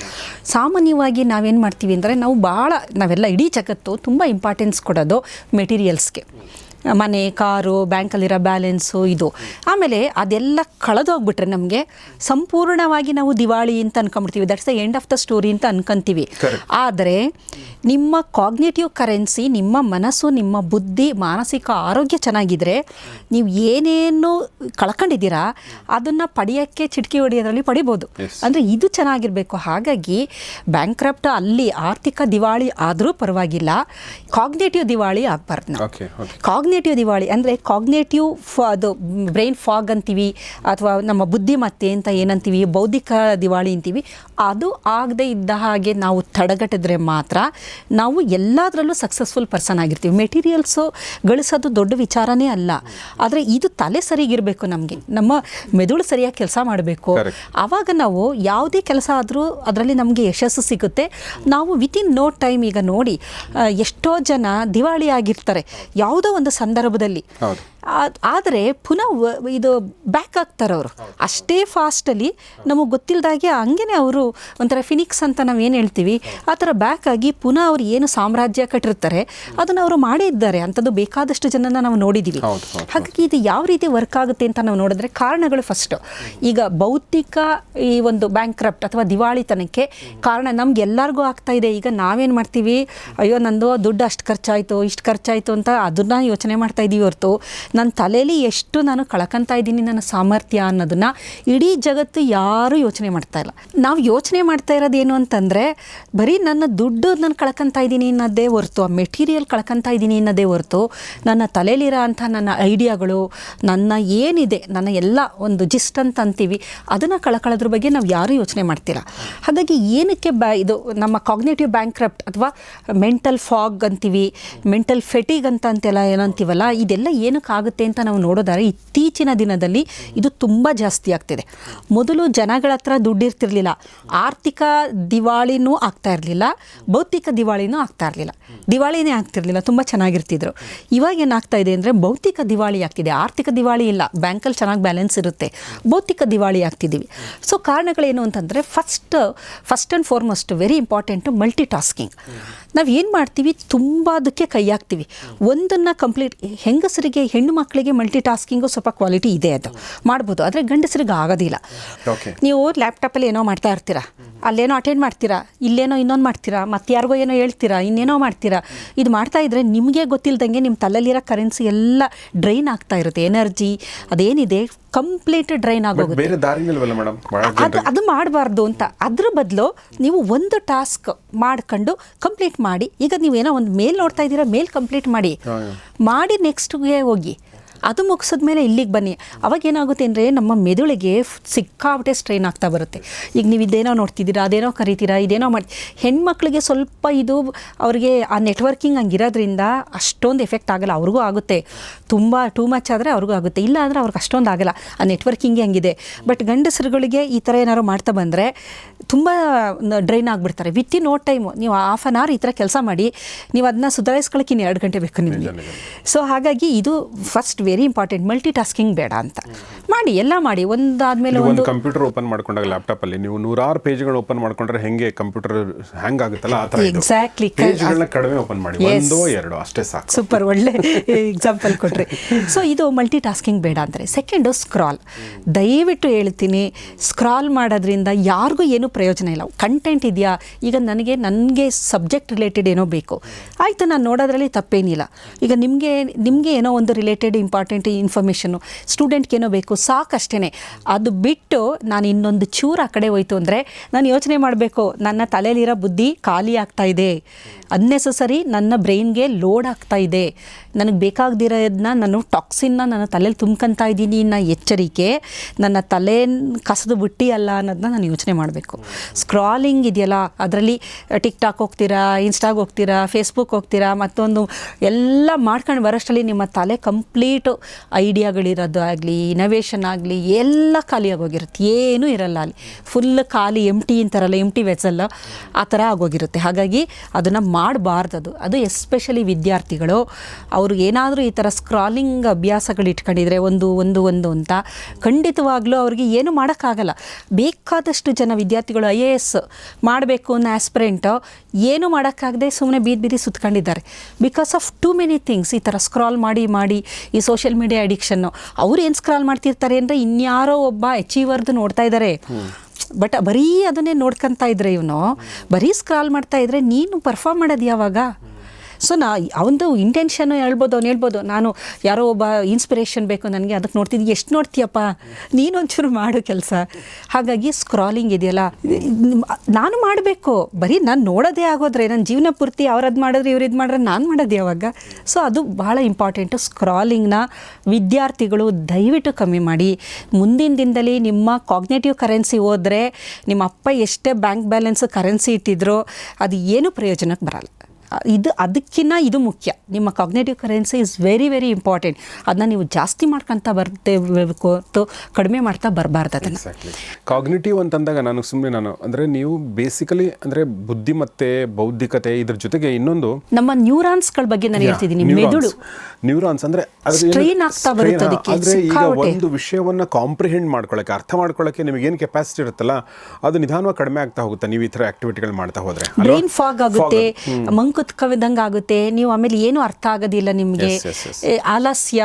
ಸಾಮಾನ್ಯವಾಗಿ ನಾವೇನು ಮಾಡ್ತೀವಿ ಅಂದರೆ ನಾವು ಭಾಳ ನಾವೆಲ್ಲ ಇಡೀ ಜಗತ್ತು ತುಂಬ ಇಂಪಾರ್ಟೆನ್ಸ್ ಕೊಡೋದು ಮೆಟೀರಿಯಲ್ಸ್ಗೆ ಮನೆ ಕಾರು ಬ್ಯಾಂಕಲ್ಲಿರೋ ಬ್ಯಾಲೆನ್ಸು ಇದು. ಆಮೇಲೆ ಅದೆಲ್ಲ ಕಳೆದೋಗ್ಬಿಟ್ರೆ ನಮಗೆ ಸಂಪೂರ್ಣವಾಗಿ ನಾವು ದಿವಾಳಿ ಅಂತ ಅನ್ಕೊಂಬಿಡ್ತೀವಿ that's the end of the story ಅಂತ ಅನ್ಕೊಂತೀವಿ. ಆದರೆ ನಿಮ್ಮ ಕಾಗ್ನೇಟಿವ್ ಕರೆನ್ಸಿ ನಿಮ್ಮ ಮನಸ್ಸು ನಿಮ್ಮ ಬುದ್ಧಿ ಮಾನಸಿಕ ಆರೋಗ್ಯ ಚೆನ್ನಾಗಿದ್ದರೆ ನೀವು ಏನೇನು ಕಳ್ಕೊಂಡಿದ್ದೀರಾ ಅದನ್ನು ಪಡೆಯೋಕ್ಕೆ ಚಿಟಕಿ ಹೊಡೆಯೋದ್ರಲ್ಲಿ ಪಡಿಬೋದು. ಅಂದರೆ ಇದು ಚೆನ್ನಾಗಿರಬೇಕು. ಹಾಗಾಗಿ ಬ್ಯಾಂಕ್ರಪ್ಟ್ ಅಲ್ಲಿ ಆರ್ಥಿಕ ದಿವಾಳಿ ಆದರೂ ಪರವಾಗಿಲ್ಲ. ಕಾಗ್ನೇಟಿವ್ ದಿವಾಳಿ ಆಗಬಾರ್ದು ನಾವು. ಕಾಗ್ನೇಟಿವ್ ದಿವಾಳಿ ಅಂದರೆ ಕಾಗ್ನೇಟಿವ್ ಫ ಅದು ಬ್ರೈನ್ ಫಾಗ್ ಅಂತೀವಿ ಅಥವಾ ನಮ್ಮ ಬುದ್ಧಿಮತ್ತೆ ಅಂತ ಏನಂತೀವಿ ಬೌದ್ಧಿಕ ದಿವಾಳಿ ಅಂತೀವಿ ಅದು ಆಗದೆ ಇದ್ದ ಹಾಗೆ ನಾವು ತಡೆಗಟ್ಟಿದ್ರೆ ಮಾತ್ರ ನಾವು ಎಲ್ಲದರಲ್ಲೂ ಸಕ್ಸಸ್ಫುಲ್ ಪರ್ಸನ್ ಆಗಿರ್ತೀವಿ. ಮೆಟೀರಿಯಲ್ಸು ಗಳಿಸೋದು ದೊಡ್ಡ ವಿಚಾರನೇ ಅಲ್ಲ. ಆದರೆ ಇದು ತಲೆ ಸರಿಗಿರಬೇಕು ನಮಗೆ. ನಮ್ಮ ಮೆದುಳು ಸರಿಯಾಗಿ ಕೆಲಸ ಮಾಡಬೇಕು. ಆವಾಗ ನಾವು ಯಾವುದೇ ಕೆಲಸ ಆದರೂ ಅದರಲ್ಲಿ ನಮಗೆ ಯಶಸ್ಸು ಸಿಗುತ್ತೆ. ನಾವು ವಿತಿನ್ ನೋ ಟೈಮ್ ಈಗ ನೋಡಿ ಎಷ್ಟೋ ಜನ ದಿವಾಳಿ ಆಗಿರ್ತಾರೆ. ಯಾವುದೋ ಒಂದು ಸಂದರ್ಭದಲ್ಲಿ. ಆದರೆ ಪುನಃ ಇದು ಬ್ಯಾಕ್ ಆಗ್ತಾರೆ ಅವರು. ಅಷ್ಟೇ ಫಾಸ್ಟಲ್ಲಿ ನಮಗೆ ಗೊತ್ತಿಲ್ಲದಾಗೆ ಹಂಗೇನೆ ಅವರು ಒಂಥರ ಫಿನಿಕ್ಸ್ ಅಂತ ನಾವು ಏನು ಹೇಳ್ತೀವಿ ಆ ಥರ ಬ್ಯಾಕ್ ಆಗಿ ಪುನಃ ಅವ್ರು ಏನು ಸಾಮ್ರಾಜ್ಯ ಕಟ್ಟಿರ್ತಾರೆ ಅದನ್ನು ಅವರು ಮಾಡೇ ಇದ್ದಾರೆ. ಅಂಥದ್ದು ಬೇಕಾದಷ್ಟು ಜನನ ನಾವು ನೋಡಿದ್ದೀವಿ ಹಾಗಾಗಿ ಇದು ಯಾವ ರೀತಿ ವರ್ಕ್ ಆಗುತ್ತೆ ಅಂತ ನಾವು ನೋಡಿದ್ರೆ ಕಾರಣಗಳು ಫಸ್ಟು ಈಗ ಭೌತಿಕ ಈ ಒಂದು ಬ್ಯಾಂಕ್ರಪ್ಟ್ ಅಥವಾ ದಿವಾಳಿತನಕ್ಕೆ ಕಾರಣ ನಮ್ಗೆ ಎಲ್ಲರಿಗೂ ಆಗ್ತಾ ಇದೆ. ಈಗ ನಾವೇನು ಮಾಡ್ತೀವಿ ಅಯ್ಯೋ ನಂದು ದುಡ್ಡು ಅಷ್ಟು ಖರ್ಚಾಯಿತು ಇಷ್ಟು ಖರ್ಚಾಯಿತು ಅಂತ ಅದನ್ನ ಯೋಚನೆ ಮಾಡ್ತಾ ಇದ್ದೀವಿ ಹೊರತು. ನನ್ನ ತಲೆಯಲ್ಲಿ ಎಷ್ಟು ನಾನು ಕಳ್ಕೊತಾ ಇದ್ದೀನಿ ನನ್ನ ಸಾಮರ್ಥ್ಯ ಅನ್ನೋದನ್ನ ಇಡೀ ಜಗತ್ತು ಯಾರೂ ಯೋಚನೆ ಮಾಡ್ತಾ ಇಲ್ಲ. ನಾವು ಯೋಚನೆ ಮಾಡ್ತಾ ಇರೋದು ಏನು ಅಂತಂದರೆ, ಬರೀ ನನ್ನ ದುಡ್ಡು ನಾನು ಕಳ್ಕೊತಾ ಇದ್ದೀನಿ ಅನ್ನೋದೇ ಹೊರತು, ಆ ಮೆಟೀರಿಯಲ್ ಕಳ್ಕೊತಾ ಇದ್ದೀನಿ ಅನ್ನೋದೇ ಹೊರತು, ನನ್ನ ತಲೆಯಲ್ಲಿರೋ ಅಂಥ ನನ್ನ ಐಡಿಯಾಗಳು, ನನ್ನ ಏನಿದೆ, ನನ್ನ ಎಲ್ಲ ಒಂದು ಜಿಸ್ಟ್ ಅಂತ ಅಂತೀವಿ, ಅದನ್ನು ಕಳ್ಕೊಳ್ಳೋದ್ರ ಬಗ್ಗೆ ನಾವು ಯಾರೂ ಯೋಚನೆ ಮಾಡ್ತಿಲ್ಲ. ಹಾಗಾಗಿ ಏನಕ್ಕೆ ಬ್ಯಾ ಇದು ನಮ್ಮ ಕಾಗ್ನೇಟಿವ್ ಬ್ಯಾಂಕ್ರಪ್ಟ್ ಅಥವಾ ಮೆಂಟಲ್ ಫಾಗ್ ಅಂತೀವಿ ಮೆಂಟಲ್ ಫೆಟಿಗ್ ಅಂತ ಅಂತೆಲ್ಲ ಏನಂತೀವಲ್ಲ ಇದೆಲ್ಲ ಏನಕ್ಕೆ ಆಗುತ್ತೆ ಅಂತ ನಾವು ನೋಡೋದಾದ್ರೆ ಇತ್ತೀಚಿನ ದಿನದಲ್ಲಿ ಇದು ತುಂಬ ಜಾಸ್ತಿ ಆಗ್ತಿದೆ. ಮೊದಲು ಜನಗಳ ಹತ್ರ ದುಡ್ಡಿರ್ತಿರ್ಲಿಲ್ಲ ಆರ್ಥಿಕ ದಿವಾಳಿನೂ ಆಗ್ತಾ ಇರಲಿಲ್ಲ. ಭೌತಿಕ ದಿವಾಳಿನೂ ಆಗ್ತಾ ಇರಲಿಲ್ಲ. ದಿವಾಳಿನೇ ಆಗ್ತಿರ್ಲಿಲ್ಲ. ತುಂಬ ಚೆನ್ನಾಗಿರ್ತಿದ್ರು. ಇವಾಗ ಏನಾಗ್ತಾ ಇದೆ ಅಂದರೆ ಭೌತಿಕ ದಿವಾಳಿ ಆಗ್ತಿದೆ. ಆರ್ಥಿಕ ದಿವಾಳಿ ಇಲ್ಲ. ಬ್ಯಾಂಕಲ್ಲಿ ಚೆನ್ನಾಗಿ ಬ್ಯಾಲೆನ್ಸ್ ಇರುತ್ತೆ. ಭೌತಿಕ ದಿವಾಳಿ ಆಗ್ತಿದ್ದೀವಿ ಸೊ ಕಾರಣಗಳೇನು ಅಂತಂದರೆ first first and foremost very important multitasking ನಾವು ಏನು ಮಾಡ್ತೀವಿ? ತುಂಬ ಅದಕ್ಕೆ ಕೈ ಹಾಕ್ತೀವಿ. ಒಂದನ್ನು ಕಂಪ್ಲೀಟ್ ಹೆಂಗಸರಿಗೆ ಹೆಣ್ಣು ಮಕ್ಕಳಿಗೆ ಮಲ್ಟಿ ಟಾಸ್ಕಿಂಗು ಸ್ವಲ್ಪ ಕ್ವಾಲಿಟಿ ಇದೆ ಅದು. ಮಾಡ್ಬೋದು. ಆದರೆ ಗಂಡಸರಿಗೆ ಆಗೋದಿಲ್ಲ. ಓಕೆ ನೀವು ಲ್ಯಾಪ್ಟಾಪಲ್ಲಿ ಏನೋ ಮಾಡ್ತಾ ಇರ್ತೀರಾ? ಅಲ್ಲೇನೋ ಅಟೆಂಡ್ ಮಾಡ್ತೀರಾ? ಇಲ್ಲೇನೋ ಇನ್ನೊಂದು ಮಾಡ್ತೀರಾ? ಮತ್ತೆ ಯಾರಿಗೋ ಏನೋ ಹೇಳ್ತೀರಾ? ಇನ್ನೇನೋ ಮಾಡ್ತೀರಾ? ಇದು ಮಾಡ್ತಾ ಇದ್ರೆ ನಿಮಗೆ ಗೊತ್ತಿಲ್ಲದಂಗೆ ನಿಮ್ಮ ತಲೆಯಲ್ಲಿರೋ ಕರೆನ್ಸಿ ಎಲ್ಲ ಡ್ರೈನ್ ಆಗ್ತಾ ಇರುತ್ತೆ. ಎನರ್ಜಿ ಅದೇನಿದೆ? ಕಂಪ್ಲೀಟ್ ಡ್ರೈನ್ ಆಗೋಗುತ್ತೆ. ಅದು ಅದು ಮಾಡಬಾರ್ದು ಅಂತ. ಅದ್ರ ಬದಲು ನೀವು ಒಂದು ಟಾಸ್ಕ್ ಮಾಡ್ಕೊಂಡು ಕಂಪ್ಲೀಟ್ ಮಾಡಿ ಈಗ ನೀವೇನೋ ಒಂದು ಮೇಲ್ ನೋಡ್ತಾ ಇದ್ದೀರಾ ಮೇಲ್ ಕಂಪ್ಲೀಟ್ ಮಾಡಿ. ಮಾಡಿ ನೆಕ್ಸ್ಟ್ಗೆ ಹೋಗಿ. ಅದು ಮುಗಿಸಿದ ಮೇಲೆ ಇಲ್ಲಿಗೆ ಬನ್ನಿ. ಅವಾಗ ಏನಾಗುತ್ತೆ ಅಂದರೆ ನಮ್ಮ ಮೆದುಳಿಗೆ ಸಿಕ್ಕಾಬಿಟ್ಟೆ ಸಿಕ್ಕಾಪಟ್ಟೆ ಸ್ಟ್ರೈನ್ ಆಗ್ತಾ ಬರುತ್ತೆ. ಈಗ ನೀವು ಇದೇನೋ ನೋಡ್ತಿದ್ದೀರಾ ಅದೇನೋ ಕರಿತೀರಾ ಇದೇನೋ ಮಾಡಿ ಹೆಣ್ಮಕ್ಳಿಗೆ ಸ್ವಲ್ಪ ಇದು ಅವ್ರಿಗೆ ಆ ನೆಟ್ವರ್ಕಿಂಗ್ ಹಂಗಿರೋದ್ರಿಂದ ಅಷ್ಟೊಂದು ಎಫೆಕ್ಟ್ ಆಗಲ್ಲ ಅವ್ರಿಗೂ ಆಗುತ್ತೆ. ತುಂಬ ಟೂ ಮಚ್ ಆದರೆ ಅವ್ರಿಗೂ ಆಗುತ್ತೆ. ಇಲ್ಲ ಅಂದರೆ ಅವ್ರಿಗೆ ಅಷ್ಟೊಂದು ಆಗಲ್ಲ. ಆ ನೆಟ್ವರ್ಕಿಂಗೇ ಹಂಗಿದೆ. ಬಟ್ ಗಂಡಸರುಗಳಿಗೆ ಈ ಥರ ಏನಾದ್ರು ಮಾಡ್ತಾ ಬಂದರೆ ತುಂಬ ಡ್ರೈನ್ ಆಗಿಬಿಡ್ತಾರೆ. ವಿತ್ ಇನ್ ನೋ ಟೈಮು ನೀವು ಹಾಫ್ ಆನ್ ಅವರ್ ಈ ಥರ ಕೆಲಸ ಮಾಡಿ ನೀವು ಅದನ್ನ ಸುಧಾರಿಸ್ಕೊಳ್ಳೋಕೆ ಇನ್ನು ಎರಡು ಗಂಟೆ ಬೇಕು ನಿಮಗೆ. ಸೊ ಹಾಗಾಗಿ ಇದು first very important multitasking ಬೇಡ ಅಂತ. ಮಾಡಿ ಎಲ್ಲ ಮಾಡಿ ಒಂದಾದ್ಮೇಲೆ ಒಂದು ಕಂಪ್ಯೂಟರ್ ಓಪನ್ ಮಾಡ್ಕೊಂಡಾಗ ಲ್ಯಾಪ್ಟಾಪ್ ಅಲ್ಲಿ ನೀವು ನೂರಾರು ಪೇಜ್ಗಳು ಓಪನ್ ಮಾಡ್ಕೊಂಡ್ರೆ ಹೆಂಗೆ ಕಂಪ್ಯೂಟರ್ ಹ್ಯಾಂಗ್ ಆಗುತ್ತಲ್ಲ ಆ ಥರ ಎಕ್ಸಾಕ್ಟ್ಲಿ ಕಡಿಮೆ ಓಪನ್ ಮಾಡಿ. ಒಂದೋ ಎರಡು ಅಷ್ಟೇ ಸಾಕು. ಸೂಪರ್ ಒಳ್ಳೆ ಎಕ್ಸಾಂಪಲ್ ಕೊಟ್ರಿ. ಸೊ ಇದು ಮಲ್ಟಿ ಟಾಸ್ಕಿಂಗ್ ಬೇಡ ಅಂದರೆ. ಸೆಕೆಂಡ್ ಸ್ಕ್ರಾಲ್ ದಯವಿಟ್ಟು ಹೇಳ್ತೀನಿ ಸ್ಕ್ರಾಲ್ ಮಾಡೋದ್ರಿಂದ ಯಾರಿಗೂ ಏನು ಪ್ರಯೋಜನ ಇಲ್ಲ. ಕಂಟೆಂಟ್ ಇದೆಯಾ? ಈಗ ನನಗೆ ನನಗೆ ಸಬ್ಜೆಕ್ಟ್ ರಿಲೇಟೆಡ್ ಏನೋ ಬೇಕು. ಆಯಿತು ನಾನು ನೋಡೋದ್ರಲ್ಲಿ ತಪ್ಪೇನಿಲ್ಲ. ಈಗ ನಿಮಗೆ ನಿಮಗೆ ಏನೋ ಒಂದು ರಿಲೇಟೆಡ್ ಇಂಪಾರ್ಟೆಂಟ್ ಇನ್ಫಾರ್ಮೇಷನ್ನು ಸ್ಟೂಡೆಂಟ್ಗೆ ಏನೋ ಬೇಕು ಸಾಕಷ್ಟೇ ಅದು ಬಿಟ್ಟು ನಾನು ಇನ್ನೊಂದು ಚೂರು ಆ ಕಡೆ ಹೋಯ್ತು ಅಂದರೆ ನಾನು ಯೋಚನೆ ಮಾಡಬೇಕು, ನನ್ನ ತಲೆಯಲ್ಲಿರೋ ಬುದ್ಧಿ ಖಾಲಿ ಆಗ್ತಾ ಇದೆ. ಅನ್ನೆಸಸರಿ ನನ್ನ ಬ್ರೈನ್ಗೆ ಲೋಡ್ ಆಗ್ತಾ ಇದೆ. ನನಗೆ ಬೇಕಾಗದಿರೋದನ್ನ ನಾನು ಟಾಕ್ಸಿನ್ನ ನನ್ನ ತಲೆಯಲ್ಲಿ ತುಂಬ್ಕೊತಾ ಇದ್ದೀನಿ ಅನ್ನೋ ಎಚ್ಚರಿಕೆ, ನನ್ನ ತಲೆ ಕಸದು ಬಿಟ್ಟಿ ಅಲ್ಲ ಅನ್ನೋದನ್ನ ನಾನು ಯೋಚನೆ ಮಾಡಬೇಕು. ಸ್ಕ್ರಾಲಿಂಗ್ ಇದೆಯಲ್ಲ, ಅದರಲ್ಲಿ ಟಿಕ್ ಟಾಕ್ ಹೋಗ್ತೀರಾ ಇನ್ಸ್ಟಾಗ್ ಹೋಗ್ತೀರಾ ಫೇಸ್ಬುಕ್ ಹೋಗ್ತೀರಾ, ಮತ್ತೊಂದು ಎಲ್ಲ ಮಾಡ್ಕೊಂಡು ಬರೋಷ್ಟರಲ್ಲಿ ನಿಮ್ಮ ತಲೆ ಕಂಪ್ಲೀಟು ಐಡಿಯಾಗಳಿರೋದು ಆಗಲಿ ಇನೋವೇಷನ್ ಆಗಲಿ, ಎಲ್ಲ ಖಾಲಿಯಾಗೋಗಿರುತ್ತೆ. ಏನೂ ಇರಲ್ಲ ಅಲ್ಲಿ. ಫುಲ್ ಖಾಲಿ ಎಂಟಿ ಅಂತಾರಲ್ಲ ಎಂಟಿ ವೆಸಲ್ಲ ಆ ಥರ ಆಗೋಗಿರುತ್ತೆ. ಹಾಗಾಗಿ ಅದನ್ನು ಮಾಡಬಾರ್ದು ಅದು ಎಸ್ಪೆಷಲಿ ವಿದ್ಯಾರ್ಥಿಗಳು. ಅವ್ರಿಗೆ ಏನಾದರೂ ಈ ಥರ ಸ್ಕ್ರಾಲಿಂಗ್ ಅಭ್ಯಾಸಗಳು ಇಟ್ಕೊಂಡಿದ್ರೆ, ಒಂದು ಒಂದು ಒಂದು ಅಂತ ಖಂಡಿತವಾಗ್ಲೂ ಅವ್ರಿಗೆ ಏನು ಮಾಡೋಕ್ಕಾಗಲ್ಲ. ಬೇಕಾದಷ್ಟು ಜನ ವಿದ್ಯಾರ್ಥಿಗಳು ಐ ಎ ಎಸ್ ಮಾಡಬೇಕು ಅನ್ನೋ ಆಸ್ಪಿರೆಂಟು ಏನು ಮಾಡೋಕ್ಕಾಗದೆ ಸುಮ್ಮನೆ ಬೀದಿ ಬೀದಿ ಸುತ್ಕೊಂಡಿದ್ದಾರೆ. Because of too many things ಈ ಥರ ಸ್ಕ್ರಾಲ್ ಮಾಡಿ ಮಾಡಿ, ಈ ಸೋಷಿಯಲ್ ಮೀಡಿಯಾ ಅಡಿಕ್ಷನ್ನು. ಅವ್ರು ಏನು ಸ್ಕ್ರಾಲ್ ಮಾಡ್ತಿರ್ತಾರೆ ಅಂದರೆ ಇನ್ಯಾರೋ ಒಬ್ಬ ಅಚೀವರ್ದು ನೋಡ್ತಾ ಇದ್ದಾರೆ ಬಟ್ ಬರೀ ಅದನ್ನೇ ನೋಡ್ಕೊತಾ ಇದ್ರೆ ಇವನು. ಬರೀ ಸ್ಕ್ರಾಲ್ ಮಾಡ್ತಾ ಇದ್ರೆ ನೀನು ಪರ್ಫಾರ್ಮ್ ಮಾಡೋದು ಯಾವಾಗ? ಸೊ ನಾ ಅವನದು ಇಂಟೆನ್ಷನ್ ಹೇಳ್ಬೋದು, ಅವ್ನು ಹೇಳ್ಬೋದು, ನಾನು ಯಾರೋ ಒಬ್ಬ ಇನ್ಸ್ಪಿರೇಷನ್ ಬೇಕು ನನಗೆ ಅದಕ್ಕೆ ನೋಡ್ತಿದ್ದೆ, ಎಷ್ಟು ನೋಡ್ತೀಯಪ್ಪ? ನೀನೊಂಚೂರು ಮಾಡು ಕೆಲಸ. ಹಾಗಾಗಿ ಸ್ಕ್ರಾಲಿಂಗ್ ಇದೆಯಲ್ಲ ನಾನು ಮಾಡಬೇಕು. ಬರೀ ನಾನು ನೋಡೋದೇ ಆಗೋದ್ರೆ ನನ್ನ ಜೀವನ ಪೂರ್ತಿ ಅವ್ರದ್ದು ಮಾಡಿದ್ರೆ, ಇವ್ರು ಇದು ಮಾಡಿದ್ರೆ ನಾನು ಮಾಡೋದು ಯಾವಾಗ ಸೊ ಅದು ಭಾಳ ಇಂಪಾರ್ಟೆಂಟು ಸ್ಕ್ರಾಲಿಂಗ್ನ ವಿದ್ಯಾರ್ಥಿಗಳು ದಯವಿಟ್ಟು ಕಮ್ಮಿ ಮಾಡಿ. ಮುಂದಿನ ದಿನದಲ್ಲಿ ನಿಮ್ಮ ಕಾಗ್ನೇಟಿವ್ ಕರೆನ್ಸಿ ಹೋದರೆ, ನಿಮ್ಮ ಅಪ್ಪ ಎಷ್ಟೇ ಬ್ಯಾಂಕ್ ಬ್ಯಾಲೆನ್ಸ್ ಕರೆನ್ಸಿ ಇಟ್ಟಿದ್ರು, ಅದು ಏನು ಪ್ರಯೋಜನಕ್ಕೆ ಬರಲ್ಲ. ಇದು ಅದಕ್ಕಿಂತ ಇದು ಮುಖ್ಯ. ನಿಮ್ಮ cognitive currency is very very important ಅದನ್ನ ನೀವು ಜಾಸ್ತಿ ಮಾಡ್ಕಂತ ಹೊರ್ತು ಕಡಿಮೆ ಮಾಡ್ತಾ ಬರಬಾರ್ದು ಅದನ್ನ. ಕಾಗ್ನೇಟಿವ್ ಅಂತಂದಾಗ ನಾನು ಸುಮ್ಮನೆ ನಾನು ಅಂದ್ರೆ ನೀವು ಬೇಸಿಕಲಿ ಅಂದರೆ ಬುದ್ಧಿಮತ್ತೆ ಬೌದ್ಧಿಕತೆ ಇದ್ರ ಜೊತೆಗೆ ಇನ್ನೊಂದು ನಮ್ಮ ನ್ಯೂರಾನ್ಸ್ಗಳ ಬಗ್ಗೆ ನಾನು ಹೇಳ್ತಿದ್ದೀನಿ. ಮೆದುಳು ನ್ಯೂರಾನ್ಸ್ ಅಂದ್ರೆ ಸ್ಟ್ರೈನ್ ಆಗ್ತಾ ಬರುತ್ತೆ ಅದಕ್ಕೆ, ಅಂದ್ರೆ ಈಗ ಒಂದು ವಿಷಯವನ್ನ ಕಾಂಪ್ರಿಹೆಂಡ್ ಮಾಡ್ಕೊಳ್ಳಕ್ಕೆ ಅರ್ಥ ಮಾಡ್ಕೊಳ್ಳಕ್ಕೆ ನಿಮಗೆ ಏನು ಕೆಪಾಸಿಟಿ ಇರುತ್ತಲ್ಲ ಅದು ನಿಧಾನವಾಗಿ ಕಡಿಮೆ ಆಗ್ತಾ ಹೋಗುತ್ತೆ. ನೀವು ಈ ಥರ ಆಕ್ಟಿವಿಟಿಗಳು ಮಾಡ್ತಾ ಹೋದ್ರೆ? ಬ್ರೈನ್ ಫಾಗ್ ಆಗುತ್ತೆ. Fog. ಹ್ಮ್. ಆಗುತ್ತೆ ನೀವು ಆಮೇಲೆ ಏನು ಅರ್ಥ ಆಗೋದಿಲ್ಲ ನಿಮಗೆ. ಆಲಸ್ಯ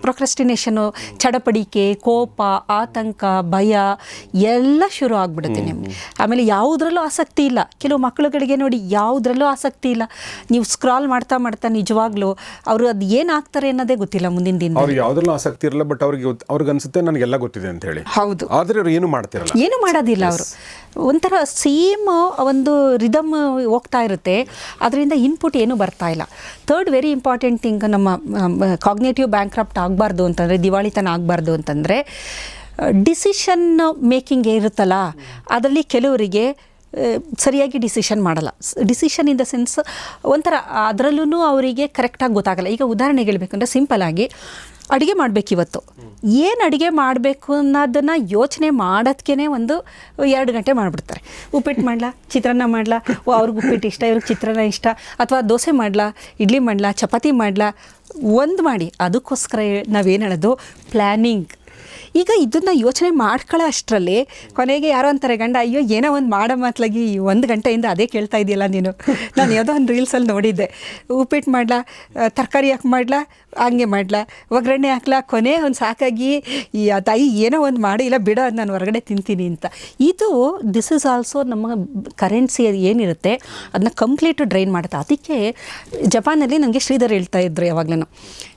ಪ್ರೊಕ್ರೆಸ್ಟಿನೇಷನು ಚಡಪಡಿಕೆ ಕೋಪ ಆತಂಕ ಭಯ ಎಲ್ಲ ಶುರು ಆಗ್ಬಿಡುತ್ತೆ ನಿಮಗೆ. ಆಮೇಲೆ ಯಾವುದ್ರಲ್ಲೂ ಆಸಕ್ತಿ ಇಲ್ಲ. ಕೆಲವು ಮಕ್ಕಳುಗಳಿಗೆ ನೋಡಿ ಯಾವುದ್ರಲ್ಲೂ ಆಸಕ್ತಿ ಇಲ್ಲ. ನೀವು ಸ್ಕ್ರಾಲ್ ಮಾಡ್ತಾ ಮಾಡ್ತಾ ನಿಜವಾಗ್ಲೂ ಅವರು ಅದು ಏನಾಗ್ತಾರೆ ಅನ್ನೋದೇ ಗೊತ್ತಿಲ್ಲ ಮುಂದಿನ ದಿನ ಅವ್ರಿಗೆ ಯಾವ್ದ್ರಲ್ಲೂ ಆಸಕ್ತಿ ಇರಲ್ಲ ಬಟ್ ಅವ್ರಿಗೆ ಅವ್ರಿಗೆ ಅನ್ಸುತ್ತೆ ನನಗೆಲ್ಲ ಗೊತ್ತಿದೆ ಅಂತ ಹೇಳಿ. ಹೌದು. ಆದ್ರೆ ಅವ್ರು ಏನು ಮಾಡ್ತಿರಲ್ಲ. ಏನು ಮಾಡೋದಿಲ್ಲ ಅವರು. ಒಂಥರ ಸೇಮ್ ಒಂದು ರಿದಮ್ ಹೋಗ್ತಾ ಇರುತ್ತೆ. ಅದರಿಂದ ಇನ್ಪುಟ್ ಏನೂ ಬರ್ತಾ ಇಲ್ಲ. ಥರ್ಡ್ ವೆರಿ ಇಂಪಾರ್ಟೆಂಟ್ ಥಿಂಗ್ ನಮ್ಮ ಕಾಗ್ನೇಟಿವ್ ಬ್ಯಾಂಕ್ರಪ್ಟ್ ಆಗಬಾರ್ದು ಅಂತಂದರೆ, ದಿವಾಳಿತನ ಆಗಬಾರ್ದು ಅಂತಂದರೆ ಡಿಸಿಷನ್ ಮೇಕಿಂಗ್ ಇರುತ್ತಲ್ಲ, ಅದರಲ್ಲಿ ಕೆಲವರಿಗೆ ಸರಿಯಾಗಿ ಡಿಸಿಷನ್ ಮಾಡಲ್ಲ. ಡಿಸಿಷನ್ ಇನ್ ದ ಸೆನ್ಸ್ ಒಂಥರ ಅದರಲ್ಲೂ ಅವರಿಗೆ ಕರೆಕ್ಟಾಗಿ ಗೊತ್ತಾಗಲ್ಲ. ಈಗ ಉದಾಹರಣೆಗೆ ಹೇಳಬೇಕಂದ್ರೆ ಸಿಂಪಲ್ ಆಗಿ ಅಡುಗೆ ಮಾಡಬೇಕು ಇವತ್ತು. ಏನು ಅಡುಗೆ ಮಾಡಬೇಕು ಅನ್ನೋದನ್ನು ಯೋಚನೆ ಮಾಡೋದಕ್ಕೇ ಒಂದು ಎರಡು ಗಂಟೆ ಮಾಡಿಬಿಡ್ತಾರೆ. ಉಪ್ಪಿಟ್ಟು ಮಾಡ್ಲಾ, ಚಿತ್ರಾನ್ನ ಮಾಡ್ಲಾ, ಓ, ಅವ್ರಿಗೆ ಉಪ್ಪಿಟ್ಟು ಇಷ್ಟ, ಇವ್ರಿಗೆ ಚಿತ್ರಾನ್ನ ಇಷ್ಟ, ಅಥವಾ ದೋಸೆ ಮಾಡ್ಲಾ, ಇಡ್ಲಿ ಮಾಡ್ಲಾ, ಚಪಾತಿ ಮಾಡ್ಲಾ, ಒಂದು ಮಾಡಿ. ಅದಕ್ಕೋಸ್ಕರ ನಾವೇನು ಹೇಳೋದು? ಪ್ಲ್ಯಾನಿಂಗ್ ಈಗ ಇದನ್ನು ಯೋಚನೆ ಮಾಡ್ಕೊಳ್ಳೋ ಅಷ್ಟರಲ್ಲಿ ಕೊನೆಗೆ ಯಾರೋ ಅಂತಾರೆ, ಗಂಡ, ಅಯ್ಯೋ, ಏನೋ ಒಂದು ಮಾಡೋ ಮಾತ್ಲಾಗಿ ಒಂದು ಗಂಟೆಯಿಂದ ಅದೇ ಕೇಳ್ತಾ ಇದೆಯಲ್ಲ ನೀನು. ನಾನು ಯಾವುದೋ ಒಂದು ರೀಲ್ಸಲ್ಲಿ ನೋಡಿದ್ದೆ. ಉಪ್ಪಿಟ್ಟು ಮಾಡ್ಲಾ ತರಕಾರಿ ಹಾಕಿ ಮಾಡ್ಲಾ, ಹಂಗೆ ಮಾಡ್ಲಾ. ಒಗ್ಗರಣೆ ಹಾಕ್ಲಾ, ಕೊನೆ ಒಂದು ಸಾಕಾಗಿ ಈ ತಾಯಿ ಏನೋ ಒಂದು ಮಾಡಿ, ಇಲ್ಲ ಬಿಡೋ ನಾನು ಹೊರಗಡೆ ತಿಂತೀನಿ ಅಂತ. ಇದು ದಿಸ್ ಇಸ್ ಆಲ್ಸೋ ನಮ್ಮ ಕರೆನ್ಸಿ ಏನಿರುತ್ತೆ ಅದನ್ನ ಕಂಪ್ಲೀಟ್ ಡ್ರೈನ್ ಮಾಡುತ್ತೆ ಅದಕ್ಕೆ ಜಪಾನಲ್ಲಿ ನನಗೆ ಶ್ರೀಧರ್ ಹೇಳ್ತಾ ಇದ್ರು ಯಾವಾಗಲೂ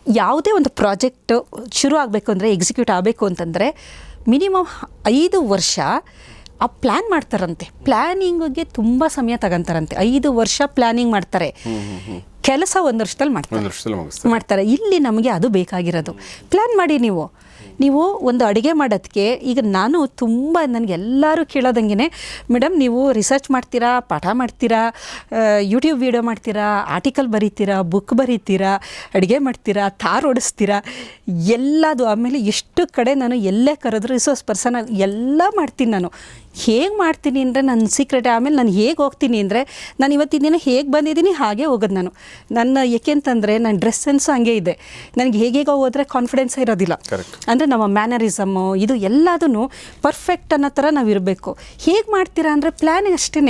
ಯಾವುದೇ ಒಂದು ಪ್ರಾಜೆಕ್ಟ್ ಶುರು ಆಗಬೇಕು ಅಂದರೆ ಎಕ್ಸಿಕ್ಯೂಟ್ ಆಗಬೇಕು ಅಂತಂದರೆ ಮಿನಿಮಮ್ ಐದು ವರ್ಷ ಆ ಪ್ಲ್ಯಾನ್ ಮಾಡ್ತಾರಂತೆ. ಪ್ಲ್ಯಾನಿಂಗ್ಗೆ ತುಂಬ ಸಮಯ ತಗೊಂತಾರಂತೆ. ಐದು ವರ್ಷ ಪ್ಲ್ಯಾನಿಂಗ್ ಮಾಡ್ತಾರೆ. ಕೆಲಸ ಒಂದು ವರ್ಷದಲ್ಲಿ ಮಾಡ್ತಾರೆ. ಮಾಡ್ತಾರೆ. ಇಲ್ಲಿ ನಮಗೆ ಅದು ಬೇಕಾಗಿರೋದು. ಪ್ಲ್ಯಾನ್ ಮಾಡಿ ನೀವು. ನೀವು ಒಂದು ಅಡುಗೆ ಮಾಡೋದಕ್ಕೆ ಈಗ ನಾನು ತುಂಬ ನನಗೆ ಎಲ್ಲರೂ ಕೇಳೋದಂಗೆ ಮೇಡಮ್, ನೀವು ರಿಸರ್ಚ್ ಮಾಡ್ತೀರಾ, ಪಾಠ ಮಾಡ್ತೀರಾ ಯೂಟ್ಯೂಬ್ ವೀಡಿಯೋ ಮಾಡ್ತೀರಾ ಆರ್ಟಿಕಲ್ ಬರೀತೀರಾ ಬುಕ್ ಬರೀತೀರಾ, ಅಡುಗೆ ಮಾಡ್ತೀರಾ ತಾರ್ ಓಡಿಸ್ತೀರಾ? ಎಲ್ಲದು ಆಮೇಲೆ ಎಷ್ಟು ಕಡೆ ನಾನು ಎಲ್ಲೇ ಕರೆದ್ರು ರಿಸೋರ್ಸ್ ಪರ್ಸನ್ ಎಲ್ಲ ಮಾಡ್ತೀನಿ ನಾನು. ಹೇಗೆ ಮಾಡ್ತೀನಿ ಅಂದರೆ ನನ್ನ ಸೀಕ್ರೆಟ್ ಆಮೇಲೆ ನಾನು ಹೇಗೆ ಹೋಗ್ತೀನಿ ಅಂದರೆ ನಾನು ಇವತ್ತಿನ ದಿನ ಹೇಗೆ ಬಂದಿದ್ದೀನಿ ಹಾಗೆ ಹೋಗೋದು ನಾನು. ನನ್ನ ಏಕೆಂತಂದರೆ ನನ್ನ ಡ್ರೆಸ್ ಸೆನ್ಸ್ ಹಂಗೆ ಇದೆ. ನನಗೆ ಹೇಗೇಗೋ ಹೋದರೆ ಕಾನ್ಫಿಡೆನ್ಸ್ ಇರೋದಿಲ್ಲ. ಅಂದರೆ ನಮ್ಮ ಮ್ಯಾನರಿಸಮ್ಮು ಇದು ಎಲ್ಲದೂ ಪರ್ಫೆಕ್ಟ್ ಅನ್ನೋ ಥರ ನಾವು ಇರಬೇಕು. ಹೇಗೆ ಮಾಡ್ತೀರಾ ಅಂದರೆ ಪ್ಲ್ಯಾನ್ ಅಷ್ಟೇ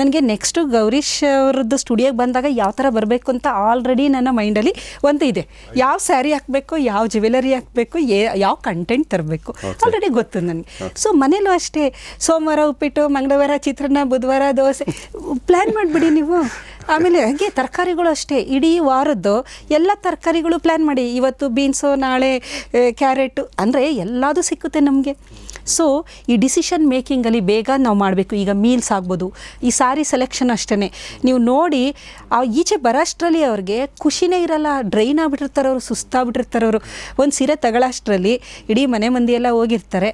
ನನಗೆ ನೆಕ್ಸ್ಟು ಗೌರೀಶ್ ಅವ್ರದ್ದು ಸ್ಟುಡಿಯೋಗೆ ಬಂದಾಗ ಯಾವ ಥರ ಬರಬೇಕು ಅಂತ ಆಲ್ರೆಡಿ ನನ್ನ ಮೈಂಡಲ್ಲಿ ಒಂದು ಇದೆ. ಯಾವ ಸ್ಯಾರಿ ಹಾಕಬೇಕು ಯಾವ ಜ್ಯುವೆಲರಿ ಹಾಕಬೇಕು ಯಾವ ಕಂಟೆಂಟ್ ತರಬೇಕು. ಆಲ್ರೆಡಿ ಗೊತ್ತು ನನಗೆ. ಸೊ ಮನೇಲೂ ಅಷ್ಟೇ. ಸೋಮವಾರ ಉಪ್ಪಿಟ್ಟು, ಮಂಗಳವಾರ ಚಿತ್ರಾನ್ನ, ಬುಧವಾರ ದೋಸೆ. ಪ್ಲ್ಯಾನ್ ಮಾಡಿಬಿಡಿ ನೀವು. ಆಮೇಲೆ ಹಾಗೆ ತರಕಾರಿಗಳು ಅಷ್ಟೇ, ಇಡೀ ವಾರದ್ದು ಎಲ್ಲ ತರಕಾರಿಗಳು ಪ್ಲ್ಯಾನ್ ಮಾಡಿ. ಇವತ್ತು ಬೀನ್ಸು, ನಾಳೆ ಕ್ಯಾರೆಟು, ಅಂದರೆ ಎಲ್ಲದೂ ಸಿಕ್ಕುತ್ತೆ ನಮಗೆ. ಸೊ ಈ ಡಿಸಿಷನ್ ಮೇಕಿಂಗಲ್ಲಿ ಬೇಗ ನಾವು ಮಾಡಬೇಕು. ಈಗ ಮೀಲ್ಸ್ ಆಗ್ಬೋದು. ಈ ಸಾರಿ ಸೆಲೆಕ್ಷನ್ ಅಷ್ಟೇ ನೀವು ನೋಡಿ ಆ ಈಚೆ ಬರೋಷ್ಟರಲ್ಲಿ ಅವ್ರಿಗೆ ಖುಷಿನೇ ಇರಲ್ಲ. ಡ್ರೈನ್ ಆಗ್ಬಿಟ್ಟಿರ್ತಾರೆ ಅವರು ಸುಸ್ತಾಗ್ಬಿಟ್ಟಿರ್ತಾರೆ ಅವರು. ಒಂದು ಸೀರೆ ತಗೊಳ್ಳೋಷ್ಟರಲ್ಲಿ ಇಡೀ ಮನೆ ಮಂದಿ ಎಲ್ಲ ಹೋಗಿರ್ತಾರೆ